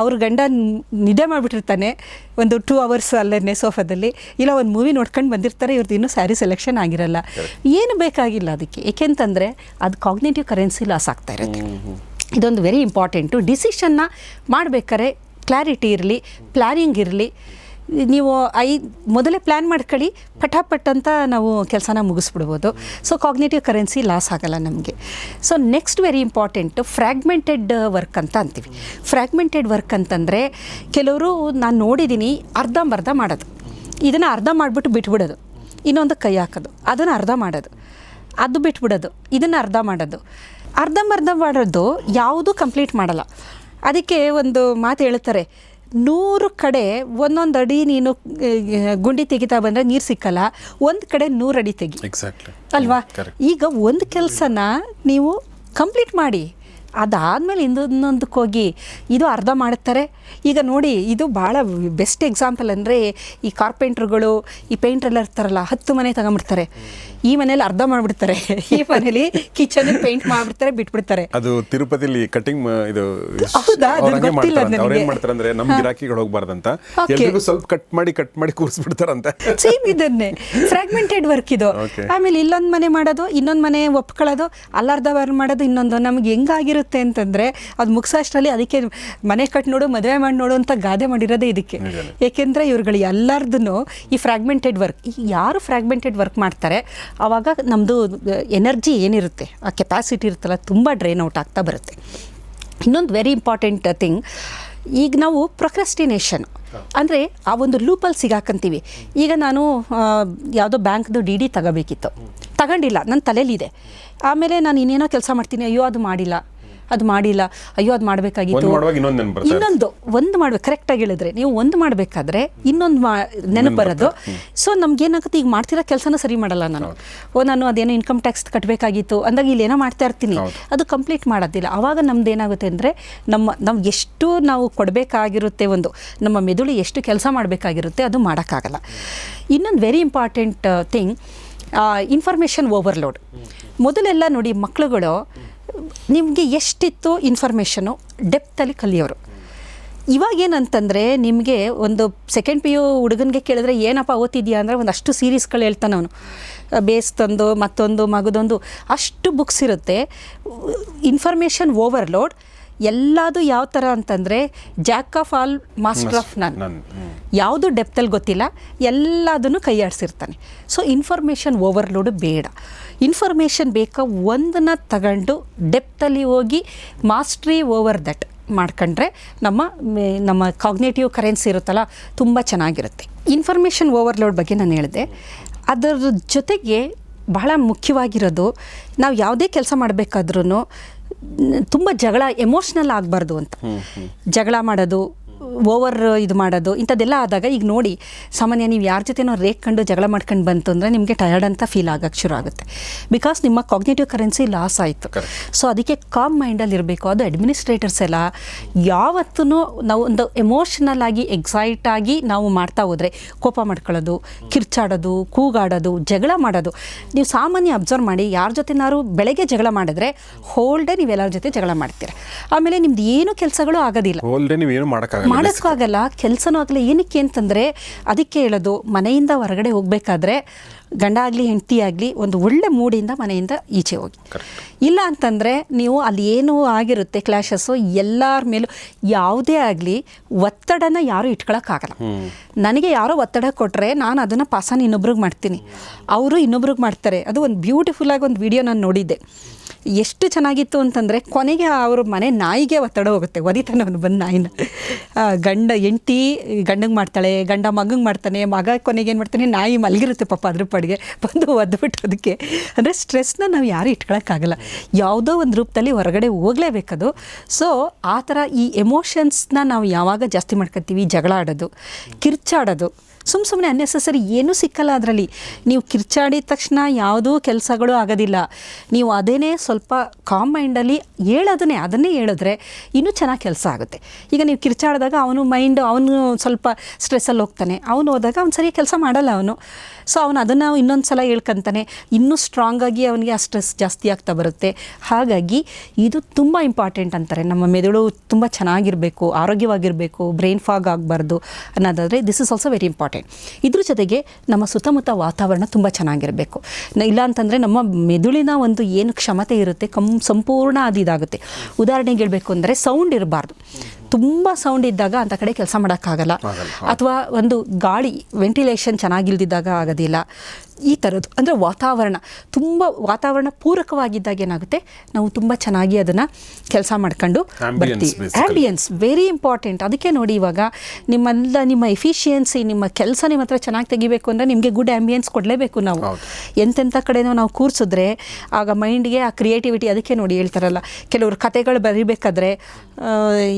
ಅವ್ರ ಗಂಡ ನಿದ್ದೆ ಮಾಡಿಬಿಟ್ಟಿರ್ತಾನೆ. ಒಂದು ಟೂ ಅವರ್ಸ್ ಅಲ್ಲೇ ಸೋಫಾದಲ್ಲಿ. ಇಲ್ಲ ಒಂದು ಮೂವಿ ನೋಡ್ಕೊಂಡು ಬಂದಿರ್ತಾರೆ. ಇವ್ರದ್ದು ಇನ್ನೂ ಸ್ಯಾರಿ ಸೆಲೆಕ್ಷನ್ ಆಗಿರಲ್ಲ. ಏನು ಬೇಕಾಗಿಲ್ಲ ಅದಕ್ಕೆ. ಏಕೆಂತಂದರೆ ಅದು ಕಾಗ್ನೇಟಿವ್ ಕರೆನ್ಸಿ ಲಾಸ್ ಆಗ್ತಾ ಇರುತ್ತೆ. ಇದೊಂದು ವೆರಿ ಇಂಪಾರ್ಟೆಂಟು ಡಿಸಿಷನ್ನ ಮಾಡಬೇಕಾದ್ರೆ ಕ್ಲಾರಿಟಿ ಇರಲಿ ಪ್ಲ್ಯಾನಿಂಗ್ ಇರಲಿ. ನೀವು ಐ, ಮೊದಲೇ ಪ್ಲ್ಯಾನ್ ಮಾಡ್ಕೊಳ್ಳಿ, ಪಟಾಪಟ್ ಅಂತ ನಾವು ಕೆಲಸನ ಮುಗಿಸ್ಬಿಡ್ಬೋದು. ಸೊ ಕಾಗ್ನೇಟಿವ್ ಕರೆನ್ಸಿ ಲಾಸ್ ಆಗಲ್ಲ ನಮಗೆ. So next very important fragmented work ಅಂತ ಅಂತೀವಿ. ಫ್ರ್ಯಾಗ್ಮೆಂಟೆಡ್ ವರ್ಕ್ ಅಂತಂದರೆ ಕೆಲವರು ನಾನು ನೋಡಿದ್ದೀನಿ ಅರ್ಧಂಬರ್ಧ ಮಾಡೋದು. ಇದನ್ನು ಅರ್ಧ ಮಾಡಿಬಿಟ್ಟು ಬಿಟ್ಬಿಡೋದು. ಇನ್ನೊಂದು ಕೈ ಹಾಕೋದು. ಅದನ್ನು ಅರ್ಧ ಮಾಡೋದು. ಅದು ಬಿಟ್ಬಿಡೋದು. ಇದನ್ನು ಅರ್ಧ ಮಾಡೋದು. ಅರ್ಧಂಬರ್ಧ ಮಾಡೋದು ಯಾವುದೂ ಕಂಪ್ಲೀಟ್ ಮಾಡಲ್ಲ. ಅದಕ್ಕೆ ಒಂದು ಮಾತು ಹೇಳ್ತಾರೆ ನೂರು ಕಡೆ ಒಂದೊಂದು ಅಡಿ ನೀನು ಗುಂಡಿ ತೆಗಿತಾ ಬಂದರೆ ನೀರು ಸಿಕ್ಕಲ್ಲ ಒಂದು ಕಡೆ ನೂರು ಅಡಿ ತೆಗಿ. ಎಕ್ಸಾಕ್ಟ್ಲಿ ಅಲ್ವಾ? ಈಗ ಒಂದು ಕೆಲಸನ ನೀವು ಕಂಪ್ಲೀಟ್ ಮಾಡಿ. ಅದಾದಮೇಲೆ ಇನ್ನೊಂದಕ್ಕೆ ಹೋಗಿ ಇದು ಅರ್ಧ ಮಾಡುತ್ತಾರೆ ಈಗ ನೋಡಿ ಇದು ಭಾಳ ಬೆಸ್ಟ್ ಎಕ್ಸಾಂಪಲ್ ಅಂದರೆ ಈ ಕಾರ್ಪೆಂಟ್ರುಗಳು ಈ ಪೇಂಟ್ರೆಲ್ಲ ಇರ್ತಾರಲ್ಲ ಹತ್ತು ಮನೆ ತಗೊಂಬಿಡ್ತಾರೆ ಈ ಮನೇಲಿ ಅರ್ಧ ಮಾಡಿಬಿಡ್ತಾರೆ. ಈ ಮನೇಲಿ ಕಿಚನ್ ಪೇಂಟ್ ಮಾಡಿಬಿಡ್ತಾರೆ ಬಿಟ್ಬಿಡ್ತಾರೆ. ಅದು ತಿರುಪತಿಲಿ ಕಟಿಂಗ್ ಇದು ಮಾಡ್ತಾರೆ ಅಂದ್ರೆ ನಮ್ ಗಿರಾಕಿಗಳು ಹೋಗ್ಬಾರ್ದಂತ. ಎಲ್ರಿಗೂ ಸ್ವಲ್ಪ ಕಟ್ ಮಾಡಿ ಕಟ್ ಮಾಡಿ ಕೂರಿಸ್ಬಿಡ್ತಾರಂತೆ. ಸೇಮ್ ಇದನ್ನೇ. ಫ್ರಾಗ್ಮೆಂಟೆಡ್ ವರ್ಕ್ ಇದು. ಆಮೇಲೆ ಇಲ್ಲೊಂದು ಮನೆ ಮಾಡೋದು ಇನ್ನೊಂದು ಮನೆ ಒಪ್ಕೊಳ್ಳೋದು ಅಲ್ಲರ್ಧ ಮಾಡೋದು ಇನ್ನೊಂದು. ನಮ್ಗೆ ಹೆಂಗಾಗಿರುತ್ತೆ ಅಂತಂದರೆ ಅದು ಮುಗಿಸೋಷ್ಟರಲ್ಲಿ ಅದಕ್ಕೆ ಮನೆ ಕಟ್ ನೋಡು ಮದುವೆ ಮಾಡಿ ನೋಡು ಅಂತ ಗಾದೆ ಮಾಡಿರೋದೇ ಇದಕ್ಕೆ. ಏಕೆಂದರೆ ಇವ್ರುಗಳು ಎಲ್ಲರದೂ ಈ ಫ್ರಾಗ್ಮೆಂಟೆಡ್ ವರ್ಕ್ ಯಾರು ಫ್ರಾಗ್ಮೆಂಟೆಡ್ ವರ್ಕ್ ಮಾಡ್ತಾರೆ ಆವಾಗ ನಮ್ಮದು ಎನರ್ಜಿ ಏನಿರುತ್ತೆ ಆ ಕೆಪಾಸಿಟಿ ಇರುತ್ತಲ್ಲ ತುಂಬ ಡ್ರೈನ್ ಔಟ್ ಆಗ್ತಾ ಬರುತ್ತೆ. ಇನ್ನೊಂದು ವೆರಿ ಇಂಪಾರ್ಟೆಂಟ್ ಥಿಂಗ್ ಈಗ ನಾವು ಪ್ರೊಕ್ರೆಸ್ಟಿನೇಷನ್ ಅಂದರೆ ಆ ಒಂದು ಲೂಪಲ್ಲಿ ಸಿಗಾಕಂತೀವಿ. ಈಗ ನಾನು ಯಾವುದೋ ಬ್ಯಾಂಕ್ದು ಡಿ ಡಿ ತಗೋಬೇಕಿತ್ತು. ತಗೊಂಡಿಲ್ಲ ನನ್ನ ತಲೆಯಲ್ಲಿದೆ ಆಮೇಲೆ ನಾನು ಇನ್ನೇನೋ ಕೆಲಸ ಮಾಡ್ತೀನಿ ಅಯ್ಯೋ ಅದು ಮಾಡಿಲ್ಲ. ಅದು ಮಾಡಿಲ್ಲ ಅಯ್ಯೋ ಅದು ಮಾಡಬೇಕಾಗಿತ್ತು. ಇನ್ನೊಂದ್ ಒಂದು ಮಾಡ್ಬೇಕು ಕರೆಕ್ಟಾಗಿ ಹೇಳಿದ್ರೆ ನೀವು ಒಂದು ಮಾಡಬೇಕಾದ್ರೆ ಇನ್ನೊಂದು ಮಾ ನೆನಪು ಬರೋದು. ಸೊ ನಮ್ಗೇನಾಗುತ್ತೆ ಈಗ ಮಾಡ್ತಿರೋ ಕೆಲಸನ ಸರಿ ಮಾಡಲ್ಲ ನಾನು. ಓ ನಾನು ಅದೇನೋ ಇನ್ಕಮ್ ಟ್ಯಾಕ್ಸ್ ಕಟ್ಟಬೇಕಾಗಿತ್ತು ಅಂದಾಗ ಇಲ್ಲಿ ಏನೋ ಮಾಡ್ತಾ ಇರ್ತೀನಿ. ಅದು ಕಂಪ್ಲೀಟ್ ಮಾಡೋದಿಲ್ಲ. ಆವಾಗ ನಮ್ದು ಏನಾಗುತ್ತೆ ಅಂದರೆ ನಮ್ಮ ನಮ್ಗೆ ಎಷ್ಟು ನಾವು ಕೊಡಬೇಕಾಗಿರುತ್ತೆ ಒಂದು ನಮ್ಮ ಮೆದುಳು ಎಷ್ಟು ಕೆಲಸ ಮಾಡಬೇಕಾಗಿರುತ್ತೆ ಅದು ಮಾಡೋಕ್ಕಾಗಲ್ಲ. ಇನ್ನೊಂದು very important thing information overload ಮೊದಲೆಲ್ಲ ನೋಡಿ ಮಕ್ಕಳುಗಳು ನಿಮಗೆ ಎಷ್ಟಿತ್ತು ಇನ್ಫಾರ್ಮೇಷನು ಡೆಪ್ತಲ್ಲಿ ಕಲಿಯೋರು. ಇವಾಗ ಏನಂತಂದರೆ ನಿಮಗೆ ಒಂದು ಸೆಕೆಂಡ್ ಪಿ ಯು ಹುಡುಗನಿಗೆ ಕೇಳಿದ್ರೆ ಏನಪ್ಪ ಓದ್ತಿದ್ಯಾ ಅಂದರೆ ಒಂದು ಅಷ್ಟು ಸೀರೀಸ್ಗಳು ಹೇಳ್ತಾನೆ ಅವನು. ಬೇಸ್ ತಂದು ಮತ್ತೊಂದು ಮಗದೊಂದು ಅಷ್ಟು ಬುಕ್ಸ್ ಇರುತ್ತೆ. ಇನ್ಫಾರ್ಮೇಷನ್ ಓವರ್ಲೋಡ್ ಎಲ್ಲದು ಯಾವ ಥರ ಅಂತಂದರೆ jack of all master of none. ಯಾವುದು ಡೆಪ್ತಲ್ಲಿ ಗೊತ್ತಿಲ್ಲ ಎಲ್ಲದನ್ನು ಕೈಯಾಡಿಸಿರ್ತಾನೆ. ಸೊ ಇನ್ಫಾರ್ಮೇಷನ್ ಓವರ್ಲೋಡ್ ಬೇಡ. ಇನ್ಫಾರ್ಮೇಷನ್ ಬೇಕಾ ಒಂದನ್ನ ತಗೊಂಡು ಡೆಪ್ತಲ್ಲಿ ಹೋಗಿ ಮಾಸ್ಟ್ರಿ ಓವರ್ ದಟ್ ಮಾಡ್ಕೊಂಡ್ರೆ ನಮ್ಮ ನಮ್ಮ ಕಾಗ್ನೇಟಿವ್ ಕರೆನ್ಸಿ ಇರುತ್ತಲ್ಲ ತುಂಬ ಚೆನ್ನಾಗಿರುತ್ತೆ. ಇನ್ಫಾರ್ಮೇಷನ್ ಓವರ್ಲೋಡ್ ಬಗ್ಗೆ ನಾನು ಹೇಳಿದೆ. ಅದರ ಜೊತೆಗೆ ಬಹಳ ಮುಖ್ಯವಾಗಿರೋದು ನಾವು ಯಾವುದೇ ಕೆಲಸ ಮಾಡಬೇಕಾದ್ರೂ ತುಂಬ ಜಗಳ ಎಮೋಷ್ನಲ್ ಆಗಬಾರ್ದು ಅಂತ. ಜಗಳ ಮಾಡೋದು ಓವರ್ ಇದು ಮಾಡೋದು ಇಂಥದ್ದೆಲ್ಲ ಆದಾಗ ಈಗ ನೋಡಿ ಸಾಮಾನ್ಯ ನೀವು ಯಾರ ಜೊತೆನೋ ರೇಗ್ಕೊಂಡು ಜಗಳ ಮಾಡ್ಕೊಂಡು ಬಂತು ಅಂದರೆ ನಿಮಗೆ ಟಯರ್ಡ್ ಅಂತ ಫೀಲ್ ಆಗಕ್ಕೆ ಶುರು ಆಗುತ್ತೆ. ಬಿಕಾಸ್ ನಿಮ್ಮ ಕಾಗ್ನೇಟಿವ್ ಕರೆನ್ಸಿ ಲಾಸ್ ಆಯಿತು. ಸೊ ಅದಕ್ಕೆ ಕಾಮ್ ಮೈಂಡಲ್ಲಿ ಇರಬೇಕು. ಅದು ಅಡ್ಮಿನಿಸ್ಟ್ರೇಟರ್ಸ್ ಎಲ್ಲ ಯಾವತ್ತೂ ನಾವು ಒಂದು ಎಮೋಷನಲ್ ಆಗಿ ಎಕ್ಸೈಟ್ ಆಗಿ ನಾವು ಮಾಡ್ತಾ ಹೋದರೆ ಕೋಪ ಮಾಡ್ಕೊಳ್ಳೋದು ಕಿರ್ಚಾಡೋದು ಕೂಗಾಡೋದು ಜಗಳ ಮಾಡೋದು ನೀವು ಸಾಮಾನ್ಯ ಅಬ್ಸರ್ವ್ ಮಾಡಿ ಯಾರ ಜೊತೆನಾರು ಬೆಳಗ್ಗೆ ಜಗಳ ಮಾಡಿದ್ರೆ ಹೋಲ್ ಡೇ ನೀವೆಲ್ಲರ ಜೊತೆ ಜಗಳ ಮಾಡ್ತೀರಾ. ಆಮೇಲೆ ನಿಮ್ದು ಏನು ಕೆಲಸಗಳು ಆಗೋದಿಲ್ಲ. ಡೇ ನೀವೇನು ಮಾಡೋಕ್ಕಾಗಲ್ಲ. ಮಾಡೋಕ್ಕೂ ಆಗಲ್ಲ ಕೆಲಸನೂ ಆಗಲ್ಲ ಏನಕ್ಕೆ ಅಂತಂದರೆ ಅದಕ್ಕೆ ಹೇಳೋದು ಮನೆಯಿಂದ ಹೊರಗಡೆ ಹೋಗಬೇಕಾದ್ರೆ ಗಂಡ ಆಗಲಿ ಹೆಂಡತಿ ಆಗಲಿ ಒಂದು ಒಳ್ಳೆ ಮೂಡಿಂದ ಮನೆಯಿಂದ ಈಚೆ ಹೋಗಿ. ಇಲ್ಲ ಅಂತಂದರೆ ನೀವು ಅಲ್ಲಿ ಏನು ಆಗಿರುತ್ತೆ ಕ್ಲಾಶಸ್ಸು ಎಲ್ಲರ ಮೇಲೂ ಯಾವುದೇ ಆಗಲಿ ಒತ್ತಡನ ಯಾರೂ ಇಟ್ಕೊಳಕ್ಕಾಗಲ್ಲ. ನನಗೆ ಯಾರೋ ಒತ್ತಡ ಕೊಟ್ಟರೆ ನಾನು ಅದನ್ನು ಪಾಸನ ಇನ್ನೊಬ್ರಿಗೆ ಮಾಡ್ತೀನಿ. ಅವರು ಇನ್ನೊಬ್ರಿಗೆ ಮಾಡ್ತಾರೆ. ಅದು ಒಂದು ಬ್ಯೂಟಿಫುಲ್ಲಾಗಿ ಒಂದು ವಿಡಿಯೋ ನಾನು ನೋಡಿದ್ದೆ. ಎಷ್ಟು ಚೆನ್ನಾಗಿತ್ತು ಅಂತಂದರೆ ಕೊನೆಗೆ ಅವ್ರ ಮನೆ ನಾಯಿಗೆ ಒತ್ತಡ ಹೋಗುತ್ತೆ ಒದಿತಾನೆ ಅವನು ಬಂದು ನಾಯಿನ. ಗಂಡ ಹೆಂಡ್ತಿ ಗಂಡಂಗೆ ಮಾಡ್ತಾಳೆ ಗಂಡ ಮಗಂಗೆ ಮಾಡ್ತಾನೆ ಮಗ ಕೊನೆಗೆ ಏನು ಮಾಡ್ತಾನೆ ನಾಯಿ ಮಲಗಿರುತ್ತೆ ಪಾಪ ಅದ್ರ ಪಾಡಿಗೆ ಬಂದು ಒದ್ಬಿಟ್ಟು ಅದಕ್ಕೆ ಅಂದರೆ ಸ್ಟ್ರೆಸ್ನ ನಾವು ಯಾರು ಇಟ್ಕೊಳಕ್ಕಾಗಲ್ಲ. ಯಾವುದೋ ಒಂದು ರೂಪದಲ್ಲಿ ಹೊರಗಡೆ ಹೋಗಲೇಬೇಕದು. ಸೊ ಆ ಥರ ಈ ಎಮೋಷನ್ಸ್ನ ನಾವು ಯಾವಾಗ ಜಾಸ್ತಿ ಮಾಡ್ಕೊತೀವಿ? ಜಗಳ ಆಡೋದು, ಕಿರ್ಚಾಡೋದು. ಸುಮ್ಮ ಸುಮ್ಮನೆ ಅನ್ನೆಸಸರಿ ಏನೂ ಸಿಕ್ಕಲ್ಲ ಅದರಲ್ಲಿ. ನೀವು ಕಿರ್ಚಾಡಿದ ತಕ್ಷಣ ಯಾವುದೂ ಕೆಲಸಗಳು ಆಗೋದಿಲ್ಲ. ನೀವು ಅದೇ ಸ್ವಲ್ಪ ಕಾಮ್ ಮೈಂಡಲ್ಲಿ ಹೇಳೋದನ್ನೇ, ಅದನ್ನೇ ಹೇಳಿದ್ರೆ ಇನ್ನೂ ಚೆನ್ನಾಗಿ ಕೆಲಸ ಆಗುತ್ತೆ. ಈಗ ನೀವು ಕಿರ್ಚಾಡಿದಾಗ ಅವನು ಮೈಂಡ್ ಅವನು ಸ್ವಲ್ಪ ಸ್ಟ್ರೆಸ್ಸಲ್ಲಿ ಹೋಗ್ತಾನೆ. ಅವನು ಹೋದಾಗ ಅವ್ನು ಸರಿಯಾಗಿ ಕೆಲಸ ಮಾಡಲ್ಲ ಅವನು. ಸೊ ಅವನು ಅದನ್ನು ಇನ್ನೊಂದು ಸಲ ಹೇಳ್ಕೊಂತಾನೆ. ಇನ್ನೂ ಸ್ಟ್ರಾಂಗಾಗಿ ಅವನಿಗೆ ಆ ಸ್ಟ್ರೆಸ್ ಜಾಸ್ತಿ ಆಗ್ತಾ ಬರುತ್ತೆ. ಹಾಗಾಗಿ ಇದು ತುಂಬ ಇಂಪಾರ್ಟೆಂಟ್ ಅಂತಾರೆ. ನಮ್ಮ ಮೆದುಳು ತುಂಬ ಚೆನ್ನಾಗಿರಬೇಕು, ಆರೋಗ್ಯವಾಗಿರಬೇಕು ಬ್ರೈನ್ ಫಾಗ್ ಆಗಬಾರ್ದು ಅನ್ನೋದಾದರೆ this is also very important ಇದ್ರ ಜೊತೆಗೆ ನಮ್ಮ ಸುತ್ತಮುತ್ತ ವಾತಾವರಣ ತುಂಬ ಚೆನ್ನಾಗಿರಬೇಕು. ಇಲ್ಲ ಅಂತಂದರೆ ನಮ್ಮ ಮೆದುಳಿನ ಒಂದು ಏನು ಕ್ಷಮತೆ ಇರುತ್ತೆ ಕಂ ಸಂಪೂರ್ಣ ಅದು ಇದಾಗುತ್ತೆ. ಉದಾಹರಣೆಗೆ ಹೇಳಬೇಕು ಅಂದರೆ ಸೌಂಡ್ ಇರಬಾರ್ದು. ತುಂಬ ಸೌಂಡ್ ಇದ್ದಾಗ ಅಂಥ ಕಡೆ ಕೆಲಸ ಮಾಡೋಕ್ಕಾಗಲ್ಲ. ಅಥವಾ ಒಂದು ಗಾಳಿ ವೆಂಟಿಲೇಷನ್ ಚೆನ್ನಾಗಿಲ್ದಿದ್ದಾಗ ಆಗೋದಿಲ್ಲ. ಈ ಥರದ್ದು. ಅಂದರೆ ವಾತಾವರಣ ತುಂಬ ವಾತಾವರಣ ಪೂರಕವಾಗಿದ್ದಾಗ ಏನಾಗುತ್ತೆ? ನಾವು ತುಂಬ ಚೆನ್ನಾಗಿ ಅದನ್ನು ಕೆಲಸ ಮಾಡ್ಕೊಂಡು ಬರ್ತೀವಿ. ಆ್ಯಂಬಿಯನ್ಸ್ ವೆರಿ ಇಂಪಾರ್ಟೆಂಟ್ ಅದಕ್ಕೆ ನೋಡಿ ಇವಾಗ ನಿಮ್ಮೆಲ್ಲ ನಿಮ್ಮ ಎಫಿಷಿಯನ್ಸಿ ನಿಮ್ಮ ಕೆಲಸ ನಿಮ್ಮ ಹತ್ರ ಚೆನ್ನಾಗಿ ತೆಗಿಬೇಕು ಅಂದರೆ ನಿಮಗೆ ಗುಡ್ ಆ್ಯಂಬಿಯನ್ಸ್ ಕೊಡಲೇಬೇಕು ನಾವು. ಎಂಥೆಂಥ ಎಂತೆಂಥ ಕಡೆನೂ ನಾವು ಕೂರಿಸಿದ್ರೆ ಆಗ ಮೈಂಡ್ಗೆ ಆ ಕ್ರಿಯೇಟಿವಿಟಿ ಅದಕ್ಕೆ ನೋಡಿ ಹೇಳ್ತಾರಲ್ಲ. ಕೆಲವರು ಕತೆಗಳು ಬರೀಬೇಕಾದ್ರೆ